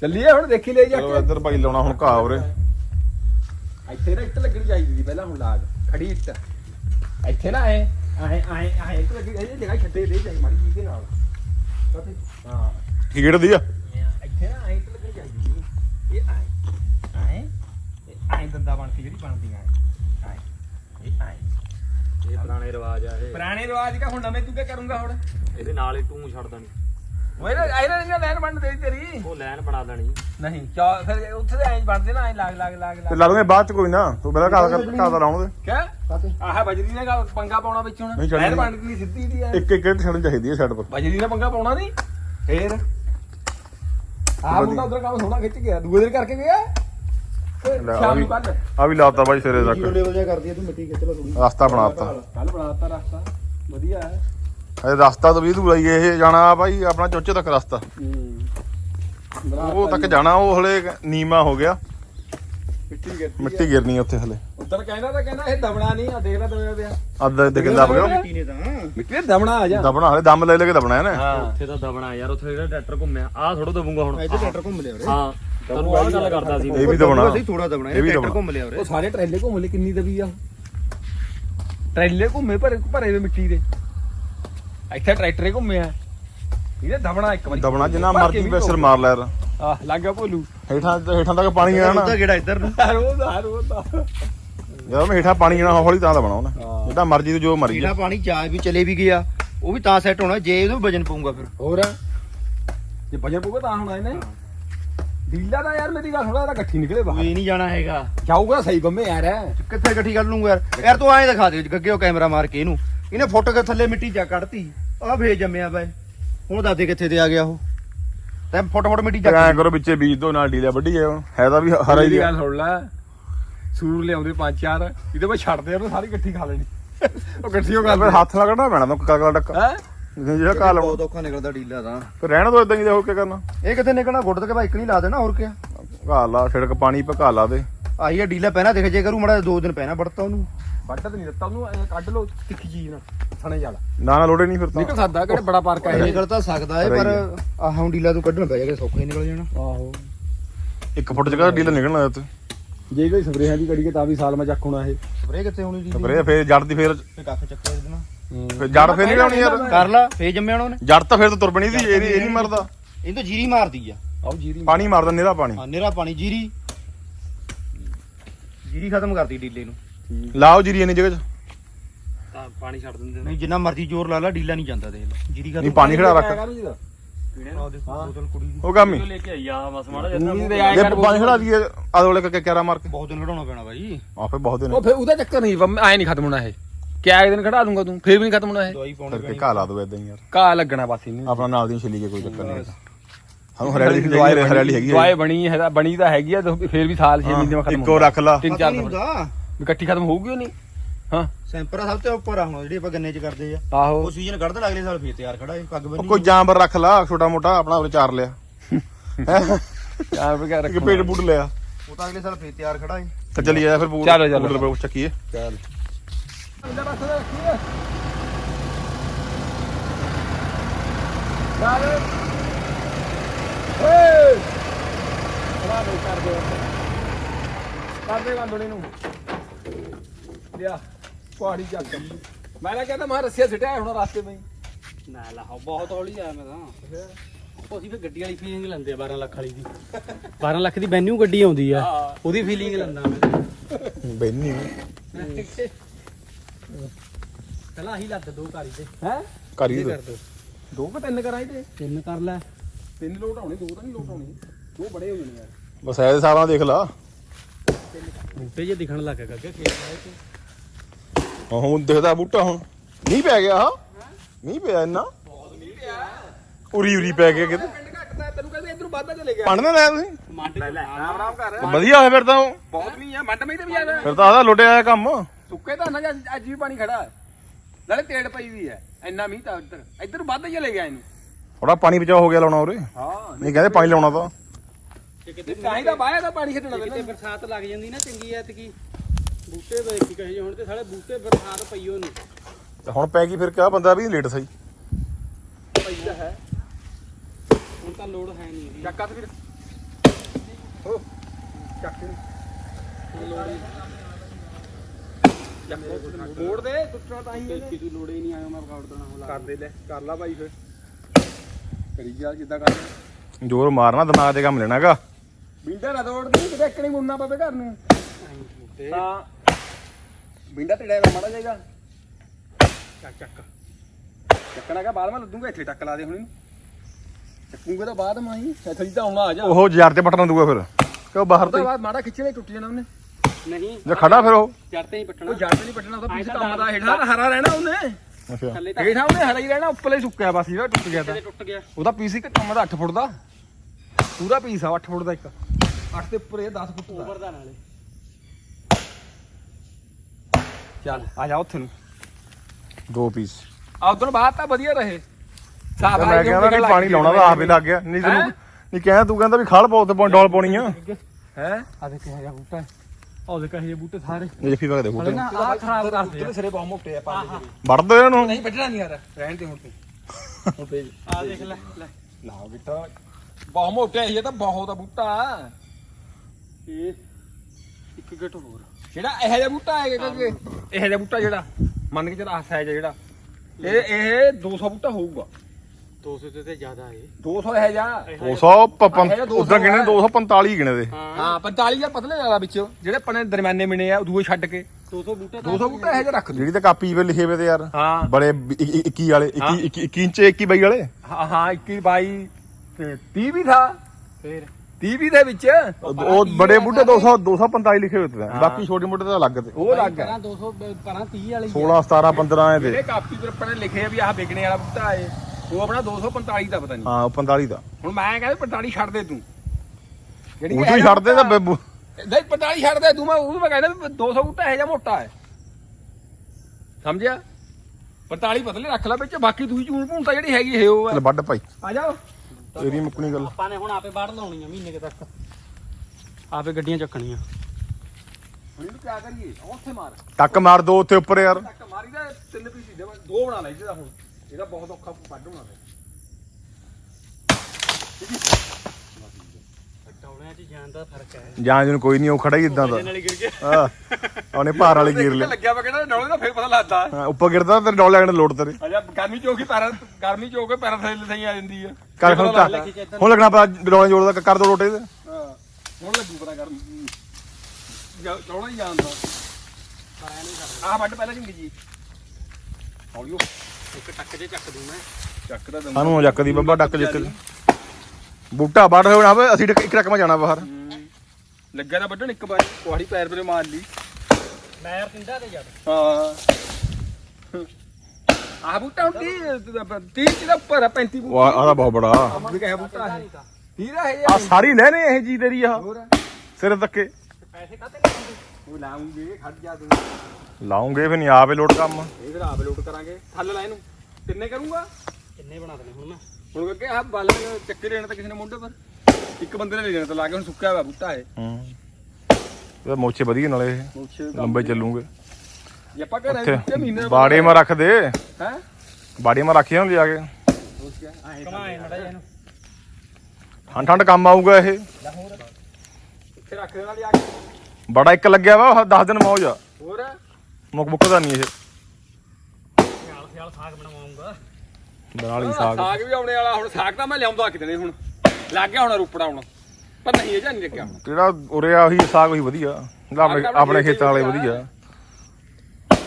ਚੱਲੀਏ ਹੁਣ ਦੇਖੀ ਲੈ ਜਾ ਚਲੋ ਕੇ। ਇੱਧਰ ਭਾਈ ਲਾਉਣਾ ਹੁਣ ਘਾਹ ਉਰੇ। ਇੱਥੇ ਨਾ ਇੱਟ ਲੱਗਣੀ ਚਾਹੀਦੀ ਸੀ ਪਹਿਲਾਂ ਹੁਣ ਲਾਗ ਖੜੀ ਇੱਟ। ਇੱਥੇ ਨਾ ਐ ਆਏ ਆਏ ਆਏ ਇੱਟ ਲੱਗੀ। ਇਹ ਜਗ੍ਹਾ ਛੱਡੇ ਦੇ ਜਾਈ ਮਾੜੀ ਜੀ ਦੇ ਨਾਲ। ਪਤਾ ਹਾਂ। ਖੇਡਦੀ ਆ। ਇੱਥੇ ਨਾ ਐ ਇੱਟ ਲੱਗਣੀ ਚਾਹੀਦੀ ਸੀ। ਇਹ ਆਏ ਆਏ ਇਹ ਆਏ ਦੰਦਾ ਬਣ ਕੇ ਜਿਹੜੀ ਬਣਦੀਆਂ ਆਏ ਇਹ ਆਏ ਇਹ ਪੁਰਾਣੇ ਰਿਵਾਜ ਆ ਇਹ। ਪੁਰਾਣੇ ਰਿਵਾਜ ਕਾ ਹੁਣ ਨਵੇਂ ਤੂੰ ਕੀ ਕਰੂੰਗਾ ਹੁਣ? ਇਹਦੇ ਨਾਲ ਹੀ ਤੂੰ ਛੱਡ ਦੇਣੀ। ਉਹ ਇਹਨਾਂ ਇਹਨਾਂ ਲੈਣ ਬਣ ਦੇ ਤੇਰੀ। ਉਹ ਲਾਈਨ ਬਣਾ ਦੇਣੀ ਨਹੀਂ ਚਾ ਫਿਰ ਉੱਥੇ ਤੇ ਐਂ ਬਣਦੇ ਨਾ ਐਂ ਲਾਗ ਲਾਗ ਲਾਗ ਤੇ ਲਾਗ। ਲਾ ਦੂੰਗੇ ਬਾਅਦ ਚ ਕੋਈ ਨਾ ਤੂੰ ਪਹਿਲਾਂ ਘਾਹ ਕਰ ਘਾਹ ਦਾ ਲਾਉਣ ਦੇ। ਕਿਆ? ਕਾਤੇ? ਆਹ ਬਜਰੀ ਨੇ ਗਾ ਪੰਗਾ ਪਾਉਣਾ ਵਿੱਚ ਹੁਣ। ਨਹੀਂ, ਛੱਡਣੀ ਬਣਨੀ ਸਿੱਧੀ ਦੀ ਐ। ਇੱਕ ਇੱਕ ਇੱਟ ਛੱਡਣੀ ਚਾਹੀਦੀ ਹੈ ਸਾਈਡ ਪਰ ਬਜਰੀ ਨੇ ਪੰਗਾ ਪਾਉਣਾ ਨਹੀਂ। ਫੇਰ। ਆਹ ਮੁੰਡਾ ਉਧਰ ਕੰਮ ਸੋਹਣਾ ਖਿੱਚ ਗਿਆ ਦੂਏ ਦਿਨ ਕਰਕੇ ਗਿਆ। ਫਿਰ ਲੈ, ਆ ਸ਼ਾਮ ਵੀ ਨੂੰ ਕੱਲ ਆ ਵੀ ਲਾਤਾ ਬਾਈ ਸਿਰੇ ਜੀਰੋ ਤੱਕ ਲੈਵਲ ਜਿਹਾ ਕਰਦੀ ਆ ਤੂੰ ਮਿੱਟੀ ਖਿੱਚ ਲਾ ਥੋੜੀ ਰਸਤਾ ਬਣਾਤਾ। ਕੱਲ ਬਣਾਤਾ ਰਸਤਾ ਵਧੀਆ ਹੈ ਇਹ ਰਸਤਾ ਤਾਂ ਵੀ ਦੂਰ ਹੀ ਇਹ ਜਾਣਾ ਭਾਈ ਆਪਣਾ ਚੋਚੇ ਤੱਕ ਰਸਤਾ। ਉਹ ਤੱਕ ਜਾਣਾ ਉਹ ਹਲੇ ਨੀਮਾ ਹੋ ਗਿਆ। ਮਿੱਟੀ ਗਿਰਦੀ ਮਿੱਟੀ ਗਿਰਨੀ ਆ ਉੱਥੇ ਹਲੇ। ਉਧਰ ਕਹਿੰਦਾ ਤਾਂ ਕਹਿੰਦਾ ਇਹ ਦਬਣਾ ਨਹੀਂ ਆ ਦੇਖ ਲੈ ਦਬਿਆ ਪਿਆ ਅੱਧ ਦੇ ਕਿੰਦਾ ਦਬ ਗਿਆ ਮਿੱਟੀ ਨੇ ਤਾਂ। ਮਿੱਟੀ ਨੇ ਦਬਣਾ ਆ ਜਾ। ਦਬਣਾ ਹਲੇ ਦਮ ਲੈ ਲੈ ਕੇ ਦਬਣਾ ਇਹਨੇ। ਹਾਂ। ਉੱਥੇ ਤਾਂ ਦਬਣਾ ਯਾਰ ਉੱਥੇ ਜਿਹੜਾ ਟਰੈਕਟਰ ਘੁੰਮਿਆ ਆਹ ਥੋੜਾ ਦਬੂਗਾ ਹੁਣ। ਇੱਧਰ ਟਰੈਕਟਰ ਘੁੰਮ ਲਿਆ ਉਰੇ। ਹਾਂ ਤੁਹਾਨੂੰ ਆਹ ਗੱਲ ਕਰਦਾ ਸੀ। ਇਹ ਵੀ ਦਬਣਾ। ਅਸੀਂ ਥੋੜਾ ਦਬਣਾ। ਇਹ ਵੀ ਟਰੈਕਟਰ ਦਬਣਾ। ਘੁੰਮ ਲਿਆ ਉਰੇ। ਉਹ ਸਾਰੇ ਟਰੈਲੇ ਘੁੰਮ ਲਏ ਕਿੰਨੀ ਦਬੀ ਆ? ਟਰੈਲੇ ਘੁੰਮੇ ਭਰੇ ਭਰੇ ਵੇ ਮਿੱਟੀ ਦੇ। ਇੱਥੇ ਟਰੈਕਟਰੇ ਘੁੰਮਿਆ ਇਹਨੇ ਦਬਣਾ ਇੱਕ ਵਾਰੀ। ਦਬਣਾ ਜਿੰਨਾ ਭਰ ਕੇ ਮਰਜ਼ੀ ਵੀ ਪ੍ਰੈਸ਼ਰ ਮਾਰ ਲੈ ਯਾਰ। ਆਹ ਲੱਗ ਗਿਆ ਭੋਲੂ। ਹੇਠਾਂ ਹੇਠਾਂ ਤੱਕ ਪਾਣੀ ਆਣਾ ਨਾ। ਉਹਦਾ ਕਿਹੜਾ ਇੱਧਰ ਨੂੰ? ਰੋਜ਼ ਆ ਰੋਜ਼ ਆ ਜਦੋਂ ਮੈਂ ਹੇਠਾਂ ਪਾਣੀ ਆਣਾ ਹੌਲੀ ਤਾਂ ਦਬਣਾ ਉਹਨੇ। ਹਾਂ। ਜਿੱਦਾਂ ਮਰਜ਼ੀ ਤੂੰ ਜੋ ਮਰਜ਼ੀ ਜਿਹੜਾ ਪਾਣੀ ਚਾਹ ਵੀ ਚਲੇ ਵੀ ਗਿਆ ਉਹ ਵੀ ਤਾਂ ਸੈੱਟ ਹੋਣਾ ਜੇ ਇਹਨੂੰ ਵਜਨ ਪਊਗਾ ਫਿਰ। ਹੋਰ? ਜੇ ਵਜਨ ਪਊਗਾ ਤਾਂ ਹੋਣਾ ਇਹਨੇ। ਡੀਲਾ ਦਾ ਯਾਰ ਮੇਰੀ ਗੱਲ ਸੁਣਾ ਇਹਦਾ ਇਕੱਠੀ ਨਿਕਲੇ ਬਾਹਰ। ਕੋਈ ਨਹੀਂ ਜਾਣਾ ਹੈਗਾ। ਜਾਊਗਾ ਸਹੀ ਬੰਮੇ ਯਾਰ। ਕਿੱਥੇ ਇਕੱਠੀ ਕਰ ਲੂੰਗਾ ਯਾਰ? ਯਾਰ ਤੂੰ ਐਂ ਦਿਖਾ ਦੇ ਗੱਗੇ ਉਹ ਕੈਮਰਾ ਮਾਰ ਕੇ ਇਹਨੂੰ। ਇਹਨੇ ਫੁੱਟ ਕੇ ਥੱਲੇ ਮਿੱਟੀ ਜਾ ਕੱਢਤੀ ਆਹ ਫੇਰ ਜੰਮਿਆ ਬਈ ਹੁਣ ਦੱਸ ਦੇ ਕਿੱਥੇ ਤੇ ਆ ਗਿਆ ਉਹ? ਤੈਂ ਫੁੱਟ ਫੁੱਟ ਮਿੱਟੀ ਐਂ ਚੱਕ ਕਰੋ ਵਿੱਚੇ ਬੀਜ ਦੋ ਨਾਲ ਡੀਲਾ ਵੱਢੀ ਹੁਣ ਹੈ ਤਾਂ ਵੀ ਹਰਾ ਹੀ ਆ। ਗੱਲ ਸੁਣ ਲੈ। ਸੂਰ ਲਿਆਉਂਦੇ ਪੰਜ ਚਾਰ ਇਹਦੇ ਬਾਅਦ ਛੱਡਦੇ ਉਹਨੂੰ ਸਾਰੀ ਇਕੱਠੀ ਖਾ ਲੈਣੀ। ਉਹ ਇਕੱਠੀਓ ਫਿਰ ਕਰ ਹੱਥ ਨਾਲ ਕੱਢਣਾ ਪੈਣਾ ਤੂੰ ਕਾਲਾ ਡੱਕਾ। ਹੈ? ਜਿਹੜਾ ਲਾਉਣਾ। ਬਹੁਤ ਔਖਾ ਨਿਕਲਦਾ ਡੀਲਾ ਤਾਂ ਫਿਰ ਰਹਿਣ ਦੋ ਇਦਾਂ ਹੀ ਹੋ ਕੇ ਕਰਨਾ? ਇਹ ਕਿੱਥੇ ਨਿਕਲਣਾ? ਗੁੱਟ ਤੇ ਬਾਈਕ ਨਹੀਂ ਲਾ ਦੇਣਾ ਹੋਰ ਕਿਆ? ਘਾ ਲਾ ਛਿੜਕ ਪਾਣੀ ਪਾ ਘਾ ਲਾ ਦੇ। ਆਹੀ ਆ ਡੀਲਾ ਪਹਿਣਾ ਦਿਖ ਜੇ ਕਰੂ ਮੜਾ ਦੋ ਦਿਨ ਪਹਿਣਾ ਵੜਤਾ ਉਹਨੂੰ। ਵੱਟ ਤਾਂ ਨਹੀਂ ਦਿੱਤਾ ਉਹਨੂੰ ਐਂ ਕੱਢ ਲੋ ਤਿੱਖੀ ਚੀਜ਼ ਨਾਲ ਸਣੇ ਜਾਲਾ ਨਾ ਨਾ ਲੋੜੇ ਨਹੀਂ ਫਿਰ ਤਾਂ। ਨਿਕਲ ਸਕਦਾ ਕਿਹੜੇ ਬੜਾ ਪਾਰਕ ਆ ਇਹ। ਨਿਕਲ ਤਾਂ ਸਕਦਾ ਏ ਪਰ ਆਹ ਹੁਣ ਡੀਲਾ ਤੂੰ ਕੱਢਣ ਪੈ ਜਾਗਾ ਸੌਖਾ ਹੀ ਨਿਕਲ ਜਾਣਾ। ਆਹੋ। ਇੱਕ ਫੁੱਟ ਜਗ੍ਹਾ ਡੀਲਾ ਨਿਕਲਣਾ ਉੱਤੇ ਜੇ ਕੋਈ ਸਪਰੇਹਾਂ ਦੀ ਕੜੀ ਕੇ ਤਾਂ ਵੀ ਸਾਲ ਮੈਂ ਚੱਕ ਹੋਣਾ ਇਹ। ਸਪਰੇ ਕਿੱਥੇ ਹੋਣੀ ਦੀ ਸਪਰੇ ਫੇਰ ਜੜ ਦੀ ਫੇਰ ਤੇ ਕੱਖ ਚੱਕਿਆ ਇਹਦੇ ਨਾਲ ਫੇਰ ਜੜ ਫੇਰ ਨਹੀਂ ਲਾਉਣੀ ਯਾਰ। ਕਰ ਲਾ ਫੇਰ ਜੰਮਿਆ ਹੋਣਾ ਉਹਨੇ। ਜੜ ਤਾਂ ਫੇਰ ਤਾਂ ਤੁਰ ਬਣੀ ਦੀ ਇਹ ਨਹੀਂ ਇਹ ਨਹੀਂ ਮਰਦਾ। ਇਹ ਤਾਂ ਜੀਰੀ ਮਾਰਦੀ ਆ। ਆਓ ਜੀਰੀ ਪਾਣੀ ਮਾਰਦਾ ਨਿਹਰਾ ਪਾਣੀ। ਹਾਂ ਨੇਰਾ ਪਾਣੀ ਜੀਰੀ। ਜੀਰੀ ਖਤਮ ਕਰਦੀ ਡੀਲੇ ਨੂੰ। ਲਾਓ ਜੀਰੀ ਇੰਨੀ ਜਗ੍ਹਾ 'ਚ। ਤਾਂ ਪਾਣੀ ਛੱਡ ਦਿੰਦੇ ਨੇ। ਨਹੀਂ ਜਿੰਨਾ ਮਰਜ਼ੀ ਜ਼ੋਰ ਲਾ ਲਾ ਡੀਲਾ ਨਹੀਂ ਜਾਂਦਾ ਦੇਖ ਲੈ। ਜੀਰੀ ਨਹੀਂ ਖਤਮ ਪਾਣੀ ਖੜਾ ਰੱਖ। ਬੋਤਲ ਕੁੜੀ ਦੀ। ਉਹ ਕੰਮ ਹੀ ਲੈ ਕੇ ਆਈ ਆ ਬਸ ਮਾੜਾ ਜਿਹਾ ਜੇ ਪਾਣੀ ਖੜਾ ਦੀਏ ਆਦੋਲੇ ਕਰਕੇ ਕਿਆਰਾ ਮਾਰ ਕੇ। ਬਹੁਤ ਦਿਨ ਖੜਾਉਣਾ ਪੈਣਾ ਬਾਈ। ਆ ਬਹੁਤ ਦਿਨ। ਉਹ ਫੇਰ ਉਹਦਾ ਚੱਕਰ ਨਹੀਂ ਆਏ ਨਹੀਂ ਖਤਮ ਹੋਣਾ ਇਹ। ਕਿਆ ਇੱਕ ਦਿਨ ਖੜਾ ਦੂੰਗਾ ਤੂੰ ਫੇਰ ਵੀ ਨਹੀਂ ਖਤਮ ਹੋਣਾ ਇਹ। ਦਵਾਈ ਪਾਉਣੀ ਕਰਕੇ ਘਾ ਲਾ ਦੋ ਇਦਾਂ ਹੀ ਯਾਰ। ਕਾ ਲੱਗਣਾ ਬਸ ਇਹਨੂੰ। ਆਪਣਾ ਨਾਲ ਦੀ ਛਿੱਲੀ ਕੇ ਕੋਈ ਚੱਕਰ ਨਹੀਂ ਸਾਨੂੰ ਹਰਿਆਲੀ ਹੈਗੀ ਹਰਿਆਲੀ ਹੈਗੀ ਦਵਾਈ ਬਣੀ ਹੈ ਬਣੀ ਤਾਂ ਹੈਗੀ ਆ ਫੇਰ ਵੀ ਸਾਲ 6 ਮਹੀਨੇ ਮੈਂ ਖਤਮ ਇੱਕੋ ਰੱਖ ਲਾ। ਤਿੰਨ ਚਾਰ ਨਹੀਂ ਦਿਨ ਹੁੰਦਾ। ਵੀ ਇਕੱਠੀ ਖਤਮ ਹੋਊਗੀ ਉਹ ਨਹੀਂ ਹਾਂ। ਸੈਂਪਰ ਸਭ ਤੋਂ ਉੱਪਰ ਆ ਹੁਣ ਜਿਹੜੀ ਆਪਾਂ ਗੰਨੇ ਚ ਕਰਦੇ ਆ। ਆਹੋ। ਉਹ ਸੀਜ਼ਨ ਕੱਢਦੇ ਅਗਲੇ ਸਾਲ ਫੇਰ ਤਿਆਰ ਖੜਾ ਏ ਪੱਗ ਉਹ ਬੰਨੀ ਕੋਈ ਜਾਨਵਰ ਰੱਖ ਲਾ ਛੋਟਾ ਮੋਟਾ ਆਪਣਾ ਉਰੇ ਚਾਰ ਲਿਆ। ਯਾਰ ਵੀ ਕਿਆ ਇੱਕ ਰੱਖਣਾ? ਪੇਟ ਬੂਟ ਲਿਆ। ਉਹ ਤਾਂ ਅਗਲੇ ਸਾਲ ਫੇਰ ਤਿਆਰ ਖੜਾ ਏ। ਤੇ ਚਲੀ ਜਾ ਫਿਰ ਬੂਟ। ਚਲੋ, ਚਲੋ। ਬੂਟ ਚੱਕੀਏ। ਚੱਲ। ਕਰਦੇ ਗੰਦੋਣੀ ਨੂੰ। ਲਿਆ ਪਹਾੜੀ ਚੱਕ ਮੈਂ ਨਾ ਕਹਿੰਦਾ ਮੈਂ ਰੱਸਿਆ ਸਿੱਟਿਆ ਹੁਣ ਰਸਤੇ ਵਿੱਚ ਨਾ ਲਾ ਬਹੁਤ ਹੌਲੀ ਆਇਆ ਮੈਂ ਤਾਂ। ਉਹ ਅਸੀਂ ਫਿਰ ਗੱਡੀ ਵਾਲੀ ਫੀਲਿੰਗ ਲੈਂਦੇ ਆ 12 ਲੱਖ ਵਾਲੀ ਦੀ। 12 ਲੱਖ ਦੀ ਵੈਨਿਊ ਗੱਡੀ ਆਉਂਦੀ ਆ। ਉਹਦੀ ਫੀਲਿੰਗ ਲੈਂਦਾ ਮੈਂ। ਬੈਨੀ ਪਹਿਲਾਂ ਆਹੀ ਲੱਦ ਦੋ ਕਾਰੀ ਤੇ ਹੈ? ਕਰੀ ਦੋ। ਦੋ। ਦੋ ਕਿ ਤਿੰਨ ਕਰਾਈ ਤੇ ਤਿੰਨ ਕਰ ਲੈ। ਤਿੰਨ ਲੋਟ ਆਉਣੇ ਦੋ ਤਾਂ ਨਹੀਂ ਲੋਟ ਆਉਣੇ। ਦੋ ਬੜੇ ਹੋ ਜਾਣੇ ਯਾਰ ਬਸ ਐ ਸਾਰਾ ਦੇਖ ਲਾ। ਬੂਟੇ ਜੇ ਦਿਖਣ ਲੱਗ ਗਿਆ ਕਿ ਖੇਤ ਆਏ ਤੇ। ਹੁਣ ਦਿਖਦਾ ਬੂਟਾ ਹੁਣ। ਨਹੀਂ ਪੈ ਗਿਆ ਹਾਂ। ਨਹੀਂ ਪਿਆ ਇੰਨਾ। ਉਰੀ ਉਰੀ ਪੈ ਗਿਆ ਕਿਤੇ। ਪਿੰਡ ਘਟਦਾ ਤੈਨੂੰ ਕਹਿੰਦੇ ਇਧਰੋਂ ਵਾਧਾ ਚਲੇ ਗਿਆ। ਪੜਨੇ ਲੈ ਤੁਸੀਂ? ਮੰਡ ਕਰ। ਵਧੀਆ ਹੋਇਆ ਫਿਰ ਤਾਂ ਉਹ। ਬਹੁਤ ਨਹੀਂ ਆ ਮੰਡ ਮਈ ਤੇ ਵੀ ਜਾਣਾ ਫਿਰ ਤਾਂ ਆਦਾ ਲੁੱਟਿਆ ਆਇਆ ਕੰਮ। ਸੁੱਕੇ ਤਾਂ ਨਾ ਅੱਜ- ਵੀ ਪਾਣੀ ਖੜਾ ਹੈ। ਨਾਲੇ ਤੇੜ ਪਈ ਵੀ ਹੈ ਇੰਨਾ ਮੀਂਹ ਤਾਂ ਇੱਧਰ ਇੱਧਰ ਵੱਧ ਚਲੇ ਗਿਆ ਇਹਨੂੰ। ਥੋੜਾ ਪਾਣੀ ਬਚਾ ਹੋ ਗਿਆ ਲਾਉਣਾ ਉਰੇ। ਹਾਂ। ਨਹੀਂ ਕਹਿੰਦੇ ਪਾਣੀ ਲਾਉਣਾ ਤਾਂ। ਕਿਤੇ ਤਾਂ ਹੀ ਤਾਂ ਬਾਇਆ ਤਾਂ ਪਾਣੀ ਖੇਡਣਾ ਕਿਤੇ ਬਰਸਾਤ ਲੱਗ ਜਾਂਦੀ ਨਾ ਚੰਗੀ ਐਤਕੀ। ਬੂਟੇ ਵੇਖ ਕਹੇ ਹੁਣ ਤੇ ਸਾਲੇ ਬੂਟੇ ਬਰਸਾਤ ਪਈਓ ਨਹੀਂ ਤੇ ਹੁਣ ਪੈ ਗਈ ਫਿਰ ਕਿਆ ਬੰਦਾ ਵੀ ਲੇਟ ਸਹੀ। ਪਈ ਤਾਂ ਹੈ। ਹੁਣ ਤਾਂ ਲੋੜ ਹੈ ਨਹੀਂ ਇਹਦੀ ਚੱਕਾ ਤੇ ਫਿਰ ਹੋ ਚੱਕ ਮੋੜ ਦੇ ਟੁੱਟਣਾ ਤਾਂ ਹੀ ਇਹਨੇ। ਕਿਸੇ ਦੀ ਲੋੜ ਹੀ ਨਹੀਂ ਆਇਆ ਮੈਂ ਕਾਉਟ ਦੇਣਾ ਹੁਣ ਕਰ ਦੇ ਲੈ ਕਰ ਲਾ ਭਾਈ ਫਿਰ। ਕਰੀ ਜਾ ਜਿੱਦਾਂ ਕਰ ਜ਼ੋਰ ਮਾਰਨਾ ਦਿਮਾਗ ਤੇ ਕੰਮ ਲੈਣਾਗਾ। ਬਿੰਡਾ ਨਾ ਤੋੜਦੀ ਕਿਤੇ ਇੱਕ ਨਹੀਂ ਮੁੰਨਾ ਪਵੇ ਘਰ ਨੂੰ। ਬੂਟੇ। ਤਾਂ ਬਿੰਡਾ ਤੇੜਾ ਦਾ ਮਾੜਾ ਜਾਏਗਾ ਚੱਕ ਚੱਕ। ਚੱਕਣਾ ਕਾ ਬਾਅਦ ਮੈਂ ਲੱਦੂਗਾ ਇੱਥੇ ਟੱਕ ਲਾ ਦੇ ਹੁਣ ਇਹਨੂੰ ਚੱਕੂਗਾ ਤਾਂ ਬਾਅਦ ਮੈਂ ਹੀ ਇੱਥੇ ਤਾਂ ਆਉਣਾ ਆ ਜਾ। ਉਹ ਯਾਰ ਤੇ ਪਟਣਾ ਦੂਗਾ ਫਿਰ। ਕਿਉਂ ਬਾਹਰ ਉਹਦਾ ਤੇ? ਬਾਅਦ ਮਾੜਾ ਖਿੱਚਣੇ ਟੁੱਟ ਜਾਣਾ ਉਹਨੇ। ਨਹੀਂ। ਜੇ ਖੜਾ ਫਿਰ ਉਹ। ਜੜ ਤੇ ਹੀ ਪੱਟਣਾ। ਉਹ ਜੜ ਤੇ ਨਹੀਂ ਪੱਟਣਾ ਉਹਦਾ ਪੀਸ ਕੰਮ ਦਾ ਹੇਠਾਂ ਤਾਂ ਹਰਾ ਰਹਿਣਾ ਉਹਨੇ। ਅੱਛਾ। ਥੱਲੇ ਤਾਂ ਹੇਠਾਂ ਉਹਨੇ ਹਰਾ ਹੀ ਰਹਿਣਾ ਉੱਪਰਲੇ ਹੀ ਸੁੱਕਿਆ ਬਸ ਇਹਦਾ ਟੁੱਟ ਗਿਆ ਤਾਂ। ਕਿਤੇ ਟੁੱਟ ਗਿਆ। ਉਹਦਾ ਪੀਸ ਇੱਕ ਕੰਮ ਦਾ 8 ਫੁੱਟ ਦਾ। ਪੂਰਾ ਪੀਸ ਆ 8 ਫੁੱਟ ਦਾ ਇੱਕ। 8 ਦੇ ਉੱਪਰ ਇਹ 10 ਫੁੱਟ ਦਾ। ਉੱਪਰ ਦਾ ਨਾਲੇ। ਚੱਲ ਆ ਜਾ ਉੱਥੇ ਨੂੰ। ਦੋ ਪੀਸ ਆ ਉਦੋਂ ਬਾਅਦ ਤਾਂ ਵਧੀਆ ਰਹੇ। ਸਾਫ਼ ਤੇ ਮੈਂ ਕਹਿੰਦਾ ਵੀ ਪਾਣੀ ਲਾਉਣਾ ਤਾਂ ਆਪੇ ਲੱਗ ਗਿਆ। ਨਹੀਂ ਤੈਨੂੰ ਨਹੀਂ ਕਹਿਆ ਤੂੰ ਕਹਿੰਦਾ ਵੀ ਖਲ ਪਾਉ ਤੇ ਡੋਲ ਪਾਉਣੀ ਆ। ਹੈ? ਆ ਦੇਖ ਕਿਹੋ ਜਿਹਾ ਬੂਟਾ। ਹੈ ਉਹ ਦੇਖ ਕਿਹੋ ਜਿਹੇ ਬੂਟੇ ਸਾਰੇ। ਇਹ ਜੱਫੀ ਵਗਦੇ ਹਲੇ ਫੋਟੋ ਨਾ ਆ ਖਰਾਬ ਕਰਦੇ ਆ ਸਿਰੇ ਬਹੁਤ ਮੋਟੇ ਆ ਪਾਣੀ ਦੇ ਵੜ ਦੋ ਇਹਨੂੰ। ਨਹੀਂ ਵੱਢਣਾ ਨਹੀਂ ਯਾਰ। ਰਹਿਣ ਦੇ ਹੁਣ ਤੂੰ। ਹੁਣ ਭੇਜ ਆ ਦੇਖ ਲੈ ਲੈ। ਲਾਓ ਬਿੱਟਾ ਬਹੁਤ ਮੋਟੇ ਇਹ ਤਾਂ ਬਹੁਤ ਆ ਬੂਟਾ। ਇਹ ਇੱਕ ਗਿੱਟ ਹੋਰ ਜਿਹੜਾ ਇਹੋ ਜਿਹਾ ਬੂਟਾ ਹੈ ਕਿ ਇਹੋ ਜਿਹਾ ਬੂਟਾ ਜਿਹੜਾ? ਮੰਨ ਕੇ ਚੱਲ ਆਹ ਸਾਈਜ਼ ਜਿਹੜਾ। ਇਹ ਇਹ 200 ਬੂਟਾ ਹੋਊਗਾ। 200 ਤੇ ਤੇ ਜ਼ਿਆਦਾ ਹੈ। 200 ਇਹੋ ਜਿਹਾ। 200 ਉਧਰ ਗਿਣੇ 245 ਗਿਣੇ ਦੇ। ਹਾਂ। ਹਾਂ 45000 ਪਤਲੇ ਜ਼ਿਆਦਾ ਵਿੱਚ। ਜਿਹੜੇ ਆਪਣੇ ਦਰਮਿਆਨੇ ਮਿਣੇ ਆ ਉਹ ਦੂਏ ਛੱਡ ਕੇ। 200 ਬੂਟੇ 200 ਬੂਟਾ ਇਹੋ ਜਿਹਾ ਰੱਖ ਦੂ ਜਿਹੜੀ ਤਾਂ ਕਾਪੀ 'ਤੇ ਲਿਖੇ ਹੋਏ ਤੇ ਯਾਰ। ਹਾਂ। ਬੜੇ 21 ਵਾਲੇ 21 21 ਇੰਚ 21 ਬਾਈ ਵਾਲੇ? ਹਾਂ ਹਾਂ 21 22 ਤੇ 30 ਵੀ ਥਾ। ਫੇਰ? 30 ਵੀ ਦੇ ਵਿੱਚ। ਉਹ ਬੜੇ ਬੂਟੇ 200 245 ਲਿਖੇ ਹੋਏ ਤੇ ਬਾਕੀ ਛੋਟੇ ਮੋਟੇ ਤਾਂ ਅਲੱਗ ਤੇ। ਉਹ ਲੱਗ ਪਰਾਂ 200 ਪਰਾਂ 30 ਵਾਲੀ 16 17 15 ਐ ਤੇ ਜਿਹੜੇ ਕਾਪੀ ਪਰ ਆਪਣੇ ਲਿਖੇ ਆ ਵੀ ਆਹ ਵਿਕਣੇ ਵਾਲਾ ਬੂਟਾ ਏ ਉਹ ਆਪਣਾ 245 ਦਾ ਪਤਾ ਨਹੀਂ ਹਾਂ ਉਹ 45 ਦਾ। ਹੁਣ ਮੈਂ ਕਹਿੰਦਾ 45 ਛੱਡ ਦੇ ਤੂੰ। ਜਿਹੜੀ ਉਹ ਹੀ ਛੱਡ ਦੇ ਤਾਂ ਬੇ- ਨਹੀਂ 45 ਛੱਡ ਦੇ ਤੂੰ ਮੈਂ ਉਹ ਮੈਂ ਕਹਿੰਦਾ ਵੀ 200 ਬੂਟਾ ਇਹ ਜਿਹਾ ਮੋਟਾ ਹੈ। ਸਮਝਿਆ? 45 ਪਤਲੇ ਰੱਖ ਲੈ ਵਿੱਚ ਬਾਕੀ ਤੁਸੀਂ ਚੂਣ ਭੂਣ ਤਾਂ ਜਿਹੜੀ ਹੈਗੀ ਇਹ ਉਹ ਲੈ ਹੈ ਵੱਡ ਭਾਈ। ਆ ਜਾਓ। ਤੇਰੀ ਮੁੱਕਣੀ ਗੱਲ। ਆਪਾਂ ਨੇ ਹੁਣ ਆਪੇ ਬਾੜ ਲਾਉਣੀ ਆ ਮਹੀਨੇ ਕੁ ਤੱਕ। ਆਪੇ ਗੱਡੀਆਂ ਚੱਕਣੀਆਂ। ਹੁਣ ਇਹਨੂੰ ਕਿਆ ਕਰੀਏ? ਉੱਥੇ ਮਾਰ। ਟੱਕ ਮਾਰ ਦੋ ਉੱਥੇ ਉੱਪਰ ਯਾਰ। ਟੱਕ ਮਾਰੀ ਦਾ ਤਿੰਨ ਪੀਸ ਦੇ ਦੋ ਬਣਾ ਲੈ ਇਹਦਾ ਹੁਣ। ਇਹਦਾ ਬਹੁਤ ਔਖਾ ਵੱਢ ਹੋਣਾ ਹੈ ਟੌਲਿਆਂ 'ਚ ਜਾਣ ਦਾ ਫ਼ਰਕ ਹੈ। ਜਾਂ ਜਿਹਨੂੰ ਕੋਈ ਨਹੀਂ ਉਹ ਖੜਾ ਹੀ ਇਦਾਂ ਦਾ। ਨਾਲ ਹੀ ਗਿਰ ਗਿਆ। ਹਾਂ ਉਹਨੇ ਭਾਰ ਵਾਲੀ ਗੀਰ ਲੈ ਲੱਗਿਆ ਵਾ ਨੌਲੇ ਦਾ ਫੇਰ ਪਤਾ ਲੱਗਦਾ। ਹਾਂ, ਉੱਪਰ ਗਿਰਦਾ ਤੇ ਡੋਲ ਲੈਣ ਲੋੜ ਤੇਰੇ। ਅਜਾ ਗਰਮੀ ਚ ਹੋ ਗਈ ਪੈਰਾਂ ਗਰਮੀ ਚ ਹੋ ਕੇ ਪੈਰਾਂ ਥੱਲੇ ਸਹੀ ਆ ਜਾਂਦੀ ਆ। ਕਰ ਹੁਣ ਤਾਂ ਹੁਣ ਲੱਗਣਾ ਪਾ ਡੋਲੇ ਜੋੜਦਾ ਕਰ ਦੋ ਲੋਟੇ ਤੇ। ਹਾਂ ਹੁਣ ਲੱਗੂ ਪਤਾ ਗਰਮ। ਚੌੜਾ ਹੀ ਜਾਂਦਾ ਆਹ ਵੱਡ ਪਹਿਲਾਂ ਚੰਗੀ ਜੀ। ਹੌਲੀਓ ਇੱਕ ਟੱਕ ਜੇ ਚੱਕ ਦੂੰ ਮੈਂ। ਚੱਕ ਦਾ ਸਾਨੂੰ ਜੱਕਦੀ ਬੱਬਾ ਡੱਕ ਜੱਕ ਬੂਟਾ ਵੱਢ ਹੋਣਾ ਵੇ ਅਸੀਂ ਇੱਕ ਰਕਮਾ ਜਾਣਾ ਬਾਹਰ। ਲੱਗਿਆ ਤਾਂ ਵੱਢਣ ਇੱਕ ਵਾਰ ਕੁਹਾੜੀ ਪੈਰ ਪਰੇ ਮਾਰ ਲਈ। ਮੈਂ ਪਿੰਡਾ ਤੇ ਜਦ ਹਾਂ। ਆਹ ਬੂਟਾ ਹੁਣ 30 30 ਦਾ ਉੱਪਰ ਆ 35 ਬੂਟਾ। ਵਾਹ ਆਹ ਬਹੁਤ ਬੜਾ। ਵੀ ਕਹਿਆ ਬੂਟਾ ਹੈ 30 ਦਾ ਹੈ ਆ। ਸਾਰੀ ਲੈਣੇ ਇਹ ਜੀ ਤੇਰੀ ਆ ਸਿਰ ਤੱਕੇ ਪੈਸੇ ਕਾਤੇ ਉਹ ਲਾਉਂਗੇ ਖੜ ਜਾ ਤੂੰ। ਲਾਉਂਗੇ ਫਿਰ ਨਹੀਂ ਆਪੇ ਲੋਟ ਕੰਮ। ਇਹ ਫਿਰ ਆਪ ਲੋਡ ਕਰਾਂਗੇ। ਥੱਲ ਲੈ ਇਹਨੂੰ। ਕਿੰਨੇ ਕਰੂੰਗਾ? ਕਿੰਨੇ ਬਣਾ ਦਨੇ ਹੁਣ ਮੈਂ? ਹੁਣ ਕਿ ਆਹ ਬੱਲ ਚੱਕੇ ਲੈਣਾ ਤਾਂ ਕਿਸੇ ਨੇ ਮੁੰਡੇ ਪਰ। ਇੱਕ ਬੰਦੇ ਨੇ ਲੈ ਜਾਣਾ ਤਾਂ ਲਾ ਕੇ ਹੁਣ ਸੁੱਕਿਆ ਹੋਇਆ ਬੂਟਾ ਹੈ ਹੂੰ। ਇਹ ਮੋਚੇ ਵਧੀਆ ਨਾਲੇ ਇਹ। ਮੁੱਛ ਲੰਬੇ ਚੱਲੂਗੇ। ਜੇ ਆਪਾਂ ਘਰੇ ਵਿੱਚੇ ਮਹੀਨੇ ਬਾੜੇ ਮਾ ਰੱਖ ਦੇ। ਹੈ? ਬਾੜੀ ਮਾ ਰੱਖੀ ਉਹਨੂੰ ਲਿਆ ਕੇ। ਕਮਾਏ ਮੜਾ ਇਹਨੂੰ। ਠੰਡ ਠੰਡ ਕੰਮ ਆਊਗਾ ਇਹ। ਇੱਥੇ ਰੱਖ ਦੇਣਾ ਲਿਆ ਕੇ। ਬੜਾ ਇੱਕ ਲੱਗਿਆ ਵਾ 10 ਦਿਨ ਮੌਜ ਆ। ਹੋਰ? ਮੁੱਕ ਮੁੱਕਦਾ ਨਹੀਂ ਇਹ। ਖਿਆਲ ਖਿਆਲ ਸਾਗ ਬਣਵਾਉਂਗਾ ਲਈ ਸਾਗ। ਸਾਗ ਵੀ ਆਉਣੇ ਵਾਲਾ ਹੁਣ ਸਾਗ ਤਾਂ ਮੈਂ ਲਿਆਉਂਦਾ ਕਿਤੇ ਨੇ ਹੁਣ। ਲੱਗ ਗਿਆ ਹੁਣ ਰੁਪੜਾ ਹੁਣ। ਪਰ ਨਹੀਂ ਇਹ ਜਾਂ ਨਹੀਂ ਲੱਗਿਆ ਹੁਣ। ਜਿਹੜਾ ਉਰੇ ਆ ਉਹੀ ਸਾਗ ਉਹੀ ਵਧੀਆ। ਆਪਣੇ ਆਪਣੇ ਖੇਤਾਂ ਵਾਲੇ ਵਧੀਆ।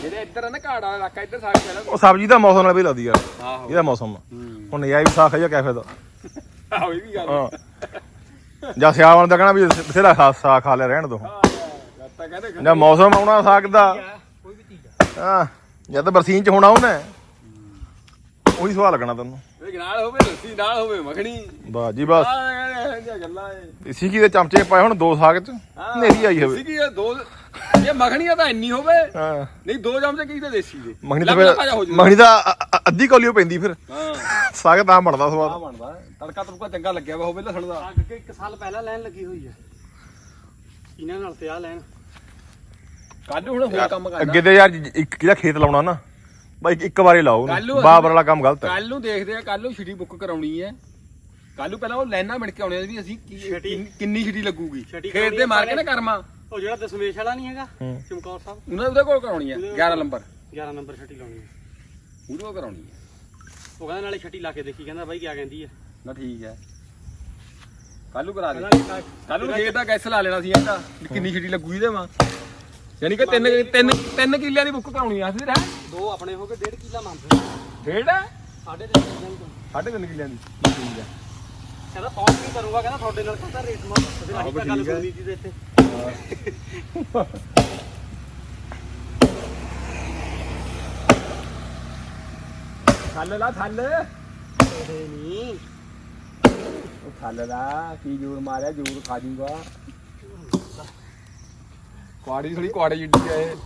ਜਿਹੜੇ ਇੱਧਰ ਨਾ ਘਾੜ ਵਾਲਾ ਇਲਾਕਾ ਇੱਧਰ ਸਾਗ ਪਹਿਲਾਂ ਉਹ ਸਬਜ਼ੀ ਦਾ ਮੌਸਮ ਨਾਲ ਵੀ ਲੱਗਦੀ ਯਾਰ ਆਹੋ। ਇਹਦਾ ਮੌਸਮ। ਹੁਣ ਨਜ਼ਾਰਾ ਵੀ ਸਾਗ ਖਾਈਆ ਕਿਆ ਫਾਇਦਾ? ਆਹੋ ਇਹ ਵੀ ਗੱਲ ਹਾਂ। ਜਾਂ ਸਿਆਲ ਵਾਲਾ ਦਾ ਕਹਿਣਾ ਵੀ ਬਥੇਰਾ ਖਾ ਸਾਗ ਖਾ ਲਿਆ ਰਹਿਣ ਦੋ। ਹਾਂ ਤਾਂ ਕਹਿੰਦੇ ਜਾਂ ਮੌਸਮ ਆਉਣਾ ਸਾਗ ਦਾ। ਕੋਈ ਵੀ ਚੀਜ਼ ਹਾਂ ਬਰਸੀਨ ਚ ਹੋਣਾ ਉਹਨੇ। ਉਹੀ ਸਵਾਲ ਲੱਗਣਾ ਤੈਨੂੰ। ਇਹ ਨਾਲ ਹੋਵੇ ਲੱਸੀ ਨਾਲ ਹੋਵੇ ਮੱਖਣੀ। ਬਸ ਜੀ ਬਸ ਆਹ ਇਹ ਗੱਲਾਂ ਏ ਇਸੀ ਕੀ ਦੇ ਚਮਚੇ ਪਾਏ ਹੁਣ ਦੋ ਸਾਗ ਚ? ਹਾਂ। ਨੇਰੀ ਆਈ ਹੋਵੇ। ਸੀਗੀ ਇਹ ਦੋ ਇਹ ਮੱਖਣੀਆਂ ਤਾਂ ਇੰਨੀ ਹੋਵੇ। ਹਾਂ। ਨਹੀਂ ਦੋ ਚਮਚੇ ਕੀ ਤੇ ਦੇਸੀ ਦੇ? ਮੱਖਣੀ ਤਾਂ ਹੋ ਫਿਰ। ਮੱਖਣੀ ਤਾਂ ਅ- ਅ- ਅੱਧੀ ਕੌਲੀ ਓ ਪੈਂਦੀ ਫਿਰ। ਹਾਂ। ਸਾਗ ਤਾਂ ਬਣਦਾ ਆ ਸਵਾਦ ਬਣਦਾ। ਤੜਕਾ ਤੁੜਕਾ ਚੰਗਾ ਲੱਗਿਆ ਵਾ ਹੋਵੇ ਲਸਣ ਦਾ। ਸਾਗ ਕੇ ਇੱਕ ਸਾਲ ਪਹਿਲਾਂ ਲੈਣ ਲੱਗੀ ਹੋਈ ਹੈ ਇਹਨਾਂ ਨਾਲ ਤੇ ਆ ਲੈਣ। ਕੱਲ ਹੁਣ ਹੋਰ ਕੰਮ ਕਰਨਾ ਅੱਗੇ ਤੇ ਯਾਰ ਜ- ਇੱਕ ਕਿਹਦਾ ਖੇਤ ਲਾਉਣਾ ਨਾ ਬਾਈ ਇੱਕ ਵਾਰੀ ਲਾਓ ਕੱਲ੍ਹ ਨੂੰ ਬਾਬਰ ਵਾਲਾ ਕੰਮ ਗਲਤ ਹੈ। ਕੱਲ ਨੂੰ ਦੇਖਦੇ ਆ ਕੱਲ ਨੂੰ ਛਿੜੀ ਬੁੱਕ ਕਰਾਉਣੀ ਹੈ। ਕੱਲ ਨੂੰ ਪਹਿਲਾਂ ਉਹ ਲਾਈਨਾਂ ਮਿਣ ਕੇ ਆਉਣੇ ਵੀ ਅਸੀਂ ਕੀ- ਕਿੰਨ- ਕਿੰਨੀ ਛਿੜੀ ਲੱਗੂਗੀ। ਛਟੀ ਖੇਤ ਦੇ ਮਾਰ ਕੇ ਨਾ ਕਰਮਾ। ਉਹ ਜਿਹੜਾ ਦਸਮੇਸ਼ ਵਾਲਾ ਨਹੀਂ ਹੈਗਾ ਹੂੰ। ਚਮਕੌਰ ਸਾਹਿਬ। ਉਹਨਾਂ ਉਹਦੇ ਕੋਲ ਕਰਾਉਣੀ ਹੈ 11 ਨੰਬਰ। 11 ਨੰਬਰ ਛਟੀ ਲਾਉਣੀ ਹੈ। ਉਹਦੇ ਕੋਲ ਕਰਾਉਣੀ ਹੈ। ਉਹ ਕਹਿੰਦਾ ਨਾਲੇ ਛਟੀ ਲਾ ਕੇ ਦੇਖੀ ਕਹਿੰਦਾ ਬਾਈ ਕਿਆ ਕਹਿੰਦੀ ਹੈ। ਨਾ ਠੀਕ ਹੈ। ਕੱਲ ਨੂੰ ਕਰਾ ਦੇ। ਕੱਲ ਨੂੰ ਖੇਤ ਦਾ ਗੈਸ ਲਾ ਲੈਣਾ ਸੀ ਇਹਦਾ ਵੀ ਕਿੰਨੀ ਛਿੜੀ ਲੱਗੂਗੀ ਇਹਦੇ ਮਾਂ ਯਾਨੀ ਕਿ ਤਿੰਨ ਤਿੰਨ ਤਿੰਨ ਕਿੱਲਿਆਂ ਦੀ ਬੁੱਕ ਕਰਾਉਣੀ ਆ ਫਿਰ ਹੈ। ਦੋ ਆਪਣੇ ਹੋ ਕੇ 1.5 ਕਿੱਲਾ ਮੰਨਦੇ ਡੇਢ? ਕਿੱਲਿਆਂ ਦੀ ਤੋਂ। ਸਾਢੇ ਤਿੰਨ ਕਿੱਲਿਆਂ ਦੀ। ਠੀਕ ਹੈ। ਕਹਿੰਦਾ ਪਹੁੰਚ ਵੀ ਕਰੂਗਾ ਕਹਿੰਦਾ ਤੁਹਾਡੇ ਨਾਲ ਕਹਿੰਦਾ ਰੇਟ ਮਾਰ। ਆਹੋ ਅਸੀਂ ਤਾਂ ਗੱਲ। ਸੁਣੀ ਸੀ ਤੇ ਇੱਥੇ। ਥੱਲ ਲਾ ਥੱਲ। ਇਹ ਨਹੀਂ। ਉਹ ਥੱਲ ਲਾ ਕੀ ਜੋਰ ਮਾਰਿਆ ਜੋਰ ਖਾ ਜੂਗਾ। ਕੁਆੜੀ ਥੋੜੀ ਕੁਆੜੇ ਜਿੱਡੀ ਆ ਇਹ।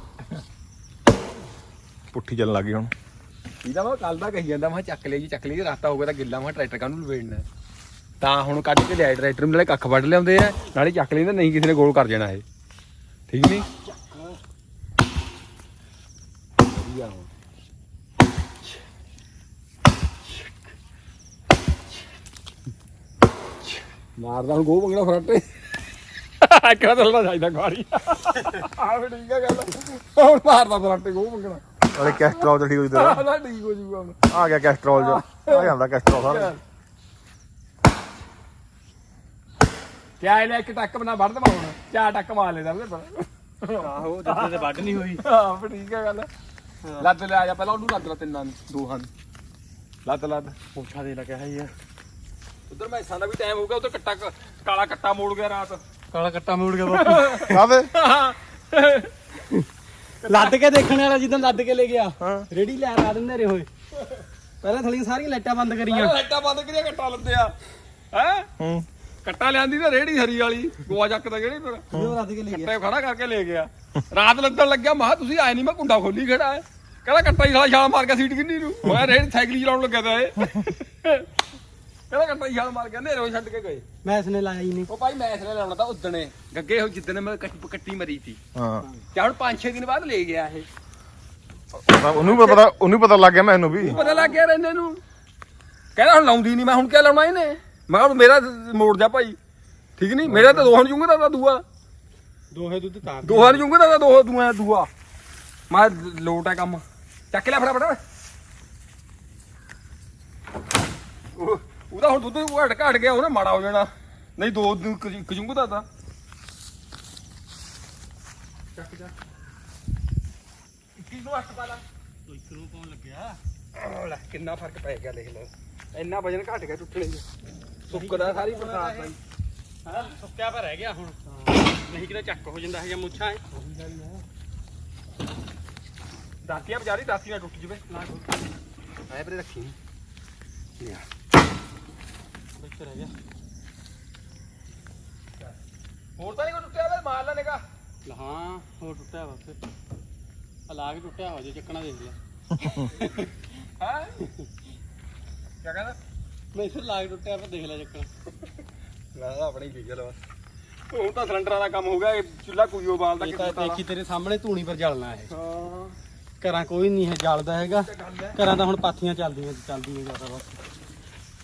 ਪੁੱਠੀ ਚੱਲਣ ਲੱਗੀ ਹੁਣ। ਇਹਦਾ ਮੈਂ ਕੱਲ ਦਾ ਕਹੀ ਜਾਂਦਾ ਮੈਂ ਕਿਹਾ ਚੱਕ ਲਿਆ ਜੀ ਚੱਕ ਲਿਆ ਜੀ ਰਸਤਾ ਹੋਊਗਾ ਤਾਂ ਗਿੱਲਾ ਮੈਂ ਕਿਹਾ ਟਰੈਕਟਰ ਕਾਹਨੂੰ ਲਵੇੜਨਾ ਹੈ। ਤਾਂ ਹੁਣ ਕੱਢ ਕੇ ਲਿਆਏ ਟਰੈਕਟਰ ਨਾਲੇ ਕੱਖ ਵੱਢ ਲਿਆਉਂਦੇ ਆ ਨਾਲੇ ਚੱਕ ਲੈਂਦੇ ਨਹੀਂ ਕਿਸੇ ਨੇ ਗੋਲ ਕਰ ਜਾਣਾ ਇਹ। ਠੀਕ ਨਹੀਂ? ਵਧੀਆ ਹੁਣ। ਮਾਰਦਾ ਹੁਣ ਗੋਹ ਮੰਗਣਾ ਫਰਾਟੇ। ਕਿਹੜਾ ਚੱਲਦਾ ਚਾਹੀਦਾ ਗਾੜੀ ਆ ਵੀ ਠੀਕ ਆ ਗੱਲ। ਹੁਣ ਮਾਰਦਾ ਫਰਾਟੇ ਗੋਹ ਮੰਗਣਾ। ਅਰੇ ਕੈਸਟਰੋਲ ਠੀਕ ਹੋ ਆ ਨਾ ਠੀਕ ਹੋ ਜੂਗਾ ਹੁਣ। ਆ ਗਿਆ ਕੈਸਟਰੋਲ ਜੋ ਆ ਜਾਂਦਾ ਕੈਸਟਰੋਲ ਸਾਰਾ। ਕਿਆ ਇਹਨੇ ਇੱਕ ਟੱਕ ਬਣਾ ਵੱਢ ਦਵਾ ਹੁਣ? ਚਾਰ ਟੱਕ ਮਾਰ ਲੈਦਾ ਉਹਦੇ ਪਰ। ਆਹੋ ਜਦੋਂ ਤੇ ਵੱਢ ਨਹੀਂ ਹੋਈ। ਹਾਂ ਫਿਰ ਠੀਕ ਆ ਗੱਲ। ਲੱਦ ਲੈ ਆ ਜਾ ਪਹਿਲਾਂ ਉਹਨੂੰ ਲੱਦ ਲਾ ਤਿੰਨਾਂ ਨੂੰ ਦੋਹਾਂ ਨੂੰ। ਲੱਦ ਲੱਦ। ਪੁੱਛਾ ਦੇ ਲੱਗਿਆ ਹੈ ਯਾਰ ਉਧਰ ਮੈਸਾਂ ਦਾ ਵੀ ਟਾਈਮ ਹੋ ਗਿਆ ਉਧਰ ਕੱਟਾ ਕਾਲਾ ਕੱਟਾ ਮੋੜ ਗਿਆ ਰਾਤ। ਕਾਲਾ ਕੱਟਾ ਮੋੜ ਗਿਆ ਬਾਪੂ। ਕਾਹਦੇ? ਲੱਦ ਕੇ ਦੇਖਣ ਵਾਲਾ ਜਿੱਦਾਂ ਲੱਦ ਕੇ ਲੈ ਗਿਆ। ਰੇੜੀ ਲੈ ਲਾ ਦਿੰਦੇ ਰੇ ਹੋਏ ਪਹਿਲਾਂ ਥਲੀਆਂ ਸਾਰੀਆਂ ਲਾਈਟਾਂ ਬੰਦ ਕਰੀਆਂ। ਲਾਈਟਾਂ ਬੰਦ ਕਰੀਆ ਕੱਟਾ ਲੱਦਿਆ ਹੈ? ਹੂੰ। ਕੱਟਾ ਲਿਆਂਦੀ ਤਾਂ ਰੇੜੀ ਹਰੀ ਵਾਲੀ ਗੋਆ ਚੱਕਦਾ ਜਿਹੜੀ ਫਿਰ? ਉਹ ਲੱਦ ਕੇ ਲੈ ਗਿਆ। ਕੱਟੇ ਖੜਾ ਕਰਕੇ ਲੈ ਗਿਆ। ਰਾਤ ਲੱਦਣ ਲੱਗਿਆ ਮੈਂ ਕਿਹਾ ਤੁਸੀਂ ਆਏ ਨਹੀਂ ਮੈਂ ਕੁੰਡਾ ਖੋਲੀ ਖੜਾ ਹੈ ਕਹਿੰਦਾ ਕੱਟਾ ਹੀ ਸਾਲਾ ਛਾਲ ਮਾਰ ਗਿਆ ਸੀਟ ਕਿੰਨੀ ਨੂੰ? ਮੈਂ ਰੇੜੀ ਸਾਈਕਲ ਚਲਾਉਣ ਲੱਗਾ ਤਾ ਇਹ। ਕਹਿੰਦਾ ਹੀ ਛਾਲ ਮਾਰ ਗਿਆ ਨੇਰੇ ਛੱਡ ਕੇ ਗਏ। ਮੈਂ ਇਸਨੇ ਲਾਇਆ ਹੀ ਨਹੀਂ। ਉਹ ਭਾਈ ਮੈਂ ਇਸਨੇ ਲਾਉਣਾ ਤਾਂ ਉਦਣੇ। ਗੱਗੇ ਹੋ ਜਿੱਦਣ ਮੈਂ ਕੱਟ- ਕੱਟੀ ਮਰੀ ਸੀ। ਹਾਂ। ਤੇ ਹੁਣ 5-6 ਦਿਨ ਬਾਅਦ ਲੈ ਗਿਆ ਇਹ। ਉਹਨੂੰ ਵੀ ਪਤਾ ਉਹਨੂੰ ਵੀ ਪਤਾ ਲੱਗ ਗਿਆ ਮੈਨੂੰ ਵੀ। ਪਤਾ ਲੱਗ ਗਿਆ ਰਹਿੰਦੇ ਨੂੰ। ਕਹਿੰਦਾ ਹੁਣ ਲਾਉਂਦੀ ਨਹੀਂ ਮੈਂ ਹੁਣ ਕਿਆ ਲਾਉਣਾ ਇਹਨੇ? ਮੈਂ ਕਿਹਾ ਹੁਣ ਮੇਰਾ ਮੋੜ ਜਾ ਭਾਈ। ਠੀਕ ਨਹੀਂ? ਮੇਰਾ ਤਾਂ ਦੋਹਾਂ ਨੂੰ ਜੂੰਗਾ ਤਾਂ ਦੂਆ। ਦੋਹੇ ਦੁੱਧ ਤਾਰ ਦੋਹਾਂ ਨੂੰ। ਜੂੰਗਾ ਤਾਂ ਦੋ ਦੂਆ ਦੂਆ। ਮੈਂ ਲੋਟ ਹੈ ਕੰਮ। ਚੱਕ ਲਿਆ ਫਟਾਫਟ। ਉਹ ਉਹਦਾ ਹੁਣ ਦੁੱਧ ਘਟ ਘਟ ਗਿਆ ਉਹਨੇ ਮਾੜਾ ਹੋ ਜਾਣਾ। ਨਹੀਂ ਦੋ ਦਿਨ ਕਜੂੰਗਾ ਤਾਂ ਚੱਕ ਜਾ। ਨੂੰ ਅੱਟ ਪਾ ਲਾ ਇੱਕ ਨੂੰ ਪਾਉਣ ਲੱਗਿਆ? ਆਹ ਲੈ ਕਿੰਨਾ ਫ਼ਰਕ ਪੈ ਗਿਆ ਦੇਖ ਲਓ। ਇੰਨਾ ਵਜਨ ਘਟ ਗਿਆ ਟੁੱਟਣੇ ਚ ਸੁੱਕਦਾ ਸਾਰੀ ਬਰਸਾਤ ਦਾ ਹੀ। ਹਾਂ ਸੁੱਕਿਆ ਪਰ ਰਹਿ ਗਿਆ ਹੁਣ। ਨਹੀਂ ਕਿਤੇ ਚੱਕ ਹੋ ਜਾਂਦਾ ਹੈ ਜਾਂ ਮੁੱਛਾਂ ਹੈ ਦਾਤੀਆਂ ਬਜਾਰੀ ਦਾਤੀ ਨਾ ਟੁੱਟ। ਜਵੇ ਆਏ ਪਰੇ ਰੱਖੀ। ਲਿਆ। ਵਿੱਚ ਰਹਿ ਗਿਆ। ਹੋਰ ਤਾਂ ਨਹੀਂ ਕੋਈ ਟੁੱਟਿਆ ਵੇ? ਮਾਰ ਲੈਣੇਗਾ ਹਾਂ ਹੋਰ ਟੁੱਟਿਆ ਬਸ ਆ ਲਾ ਕੇ ਟੁੱਟਿਆ ਹੋ ਜੇ ਚੱਕਣਾ ਦੇਖ ਲੈ ਹਾਂ? ਕੀ ਕਹਿੰਦਾ? ਮੈਂ ਇਸੇ ਲਾ ਕੇ ਟੁੱਟਿਆ ਪਰ ਦੇਖ ਲੈ ਚੱਕਣਾ ਨਾ ਆਪਣੀ ਡੀਜ਼ਲ ਵਾ। ਹੁਣ ਤਾਂ ਸਿਲੰਡਰਾਂ ਦਾ ਕੰਮ ਹੋ ਗਿਆ ਇਹ ਚੁੱਲਾ ਕੋਈ ਉਬਾਲਦਾ ਇਹ ਕਿ ਤਾਂ ਦੇਖੀ ਤੇਰੇ ਸਾਹਮਣੇ ਧੂਣੀ ਪਰ ਜਲਣਾ ਇਹ। ਹਾਂ। ਘਰਾਂ ਕੋਈ ਨਹੀਂ ਹੈ ਜਲਦਾ ਹੈਗਾ। ਘਰਾਂ ਤਾਂ ਹੁਣ ਪਾਥੀਆਂ ਚੱਲਦੀਆਂ ਚੱਲਦੀਆਂ ਜ਼ਿਆਦਾ ਬਸ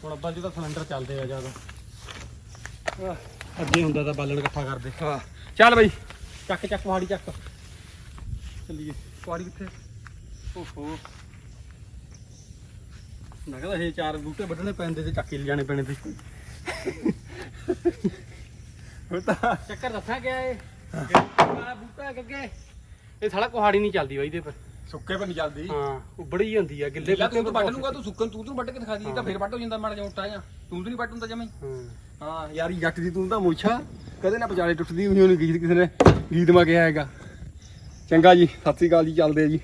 ਹੁਣ ਅੱਬਲ ਜੀ ਤਾਂ ਸਿਲੰਡਰ ਚੱਲਦੇ ਆ ਜ਼ਿਆਦਾ ਅੱਗੇ ਹੁੰਦਾ ਤਾਂ ਬਾਲਣ ਇਕੱਠਾ ਕਰਦੇ। ਹਾਂ। ਚੱਲ ਬਈ। ਚੱਕ ਚੱਕ ਪਹਾੜੀ ਚੱਕ। ਚੱਲੀਏ। ਕੁਆਰੀ ਕਿੱਥੇ? ਓਹੋ। ਮੈਂ ਕਹਿੰਦਾ ਇਹ ਚਾਰ ਬੂਟੇ ਵੱਢਣੇ ਪੈਂਦੇ ਤੇ ਚੱਕ ਹੀ ਲਿਜਾਣੇ ਪੈਣੇ ਤੇ। ਤਾਂ ਚੱਕਰ ਦੱਸਾਂ ਗਿਆ ਏ। ਆ ਬੂਟਾ ਗੱਗੇ ਇਹ ਸਾਲਾ ਕੁਹਾੜੀ ਨਹੀਂ ਚੱਲਦੀ ਬਾਈ ਦੇ ਪਰ। ਸੁੱਕੇ ਪਰ ਨਹੀਂ ਚੱਲਦੀ ਹਾਂ ਉਬੜੀ ਹੁੰਦੀ ਆ ਗਿੱਲੇ ਲੈ ਤੂੰ ਤਾਂ ਵੱਢ ਲੂਗਾ ਤੂੰ ਸੁੱਕਣ ਤੂੰ ਤੂੰ ਵੱਢ ਕੇ ਦਿਖਾ ਦੀ ਤਾਂ ਫੇਰ ਵੱਢ ਹੋ ਜਾਂਦਾ ਮਾੜਾ ਜਿਹਾ ਮੋਟਾ ਜਿਹਾ। ਤੂੰ ਤਾਂ ਨਹੀਂ ਵੱਢ ਹੁੰਦਾ ਜਮਾਂ ਹੀ। ਹਾਂ ਹਾਂ ਯਾਰੀ ਜੱਟ ਦੀ ਤੂੰ ਤਾਂ ਮੋਛਾ ਕਦੇ ਨਾ ਵਿਚਾਲੇ ਟੁੱਟਦੀ ਹੋਈ ਉਹਨੂੰ ਗੀਤ ਕਿਸੇ ਨੇ ਗੀਤ ਮਾ ਕਿਹਾ ਹੈਗਾ। ਚੰਗਾ ਜੀ ਸਤਿ ਸ੍ਰੀ ਅਕਾਲ ਜੀ ਚੱਲਦੇ ਆ ਜੀ।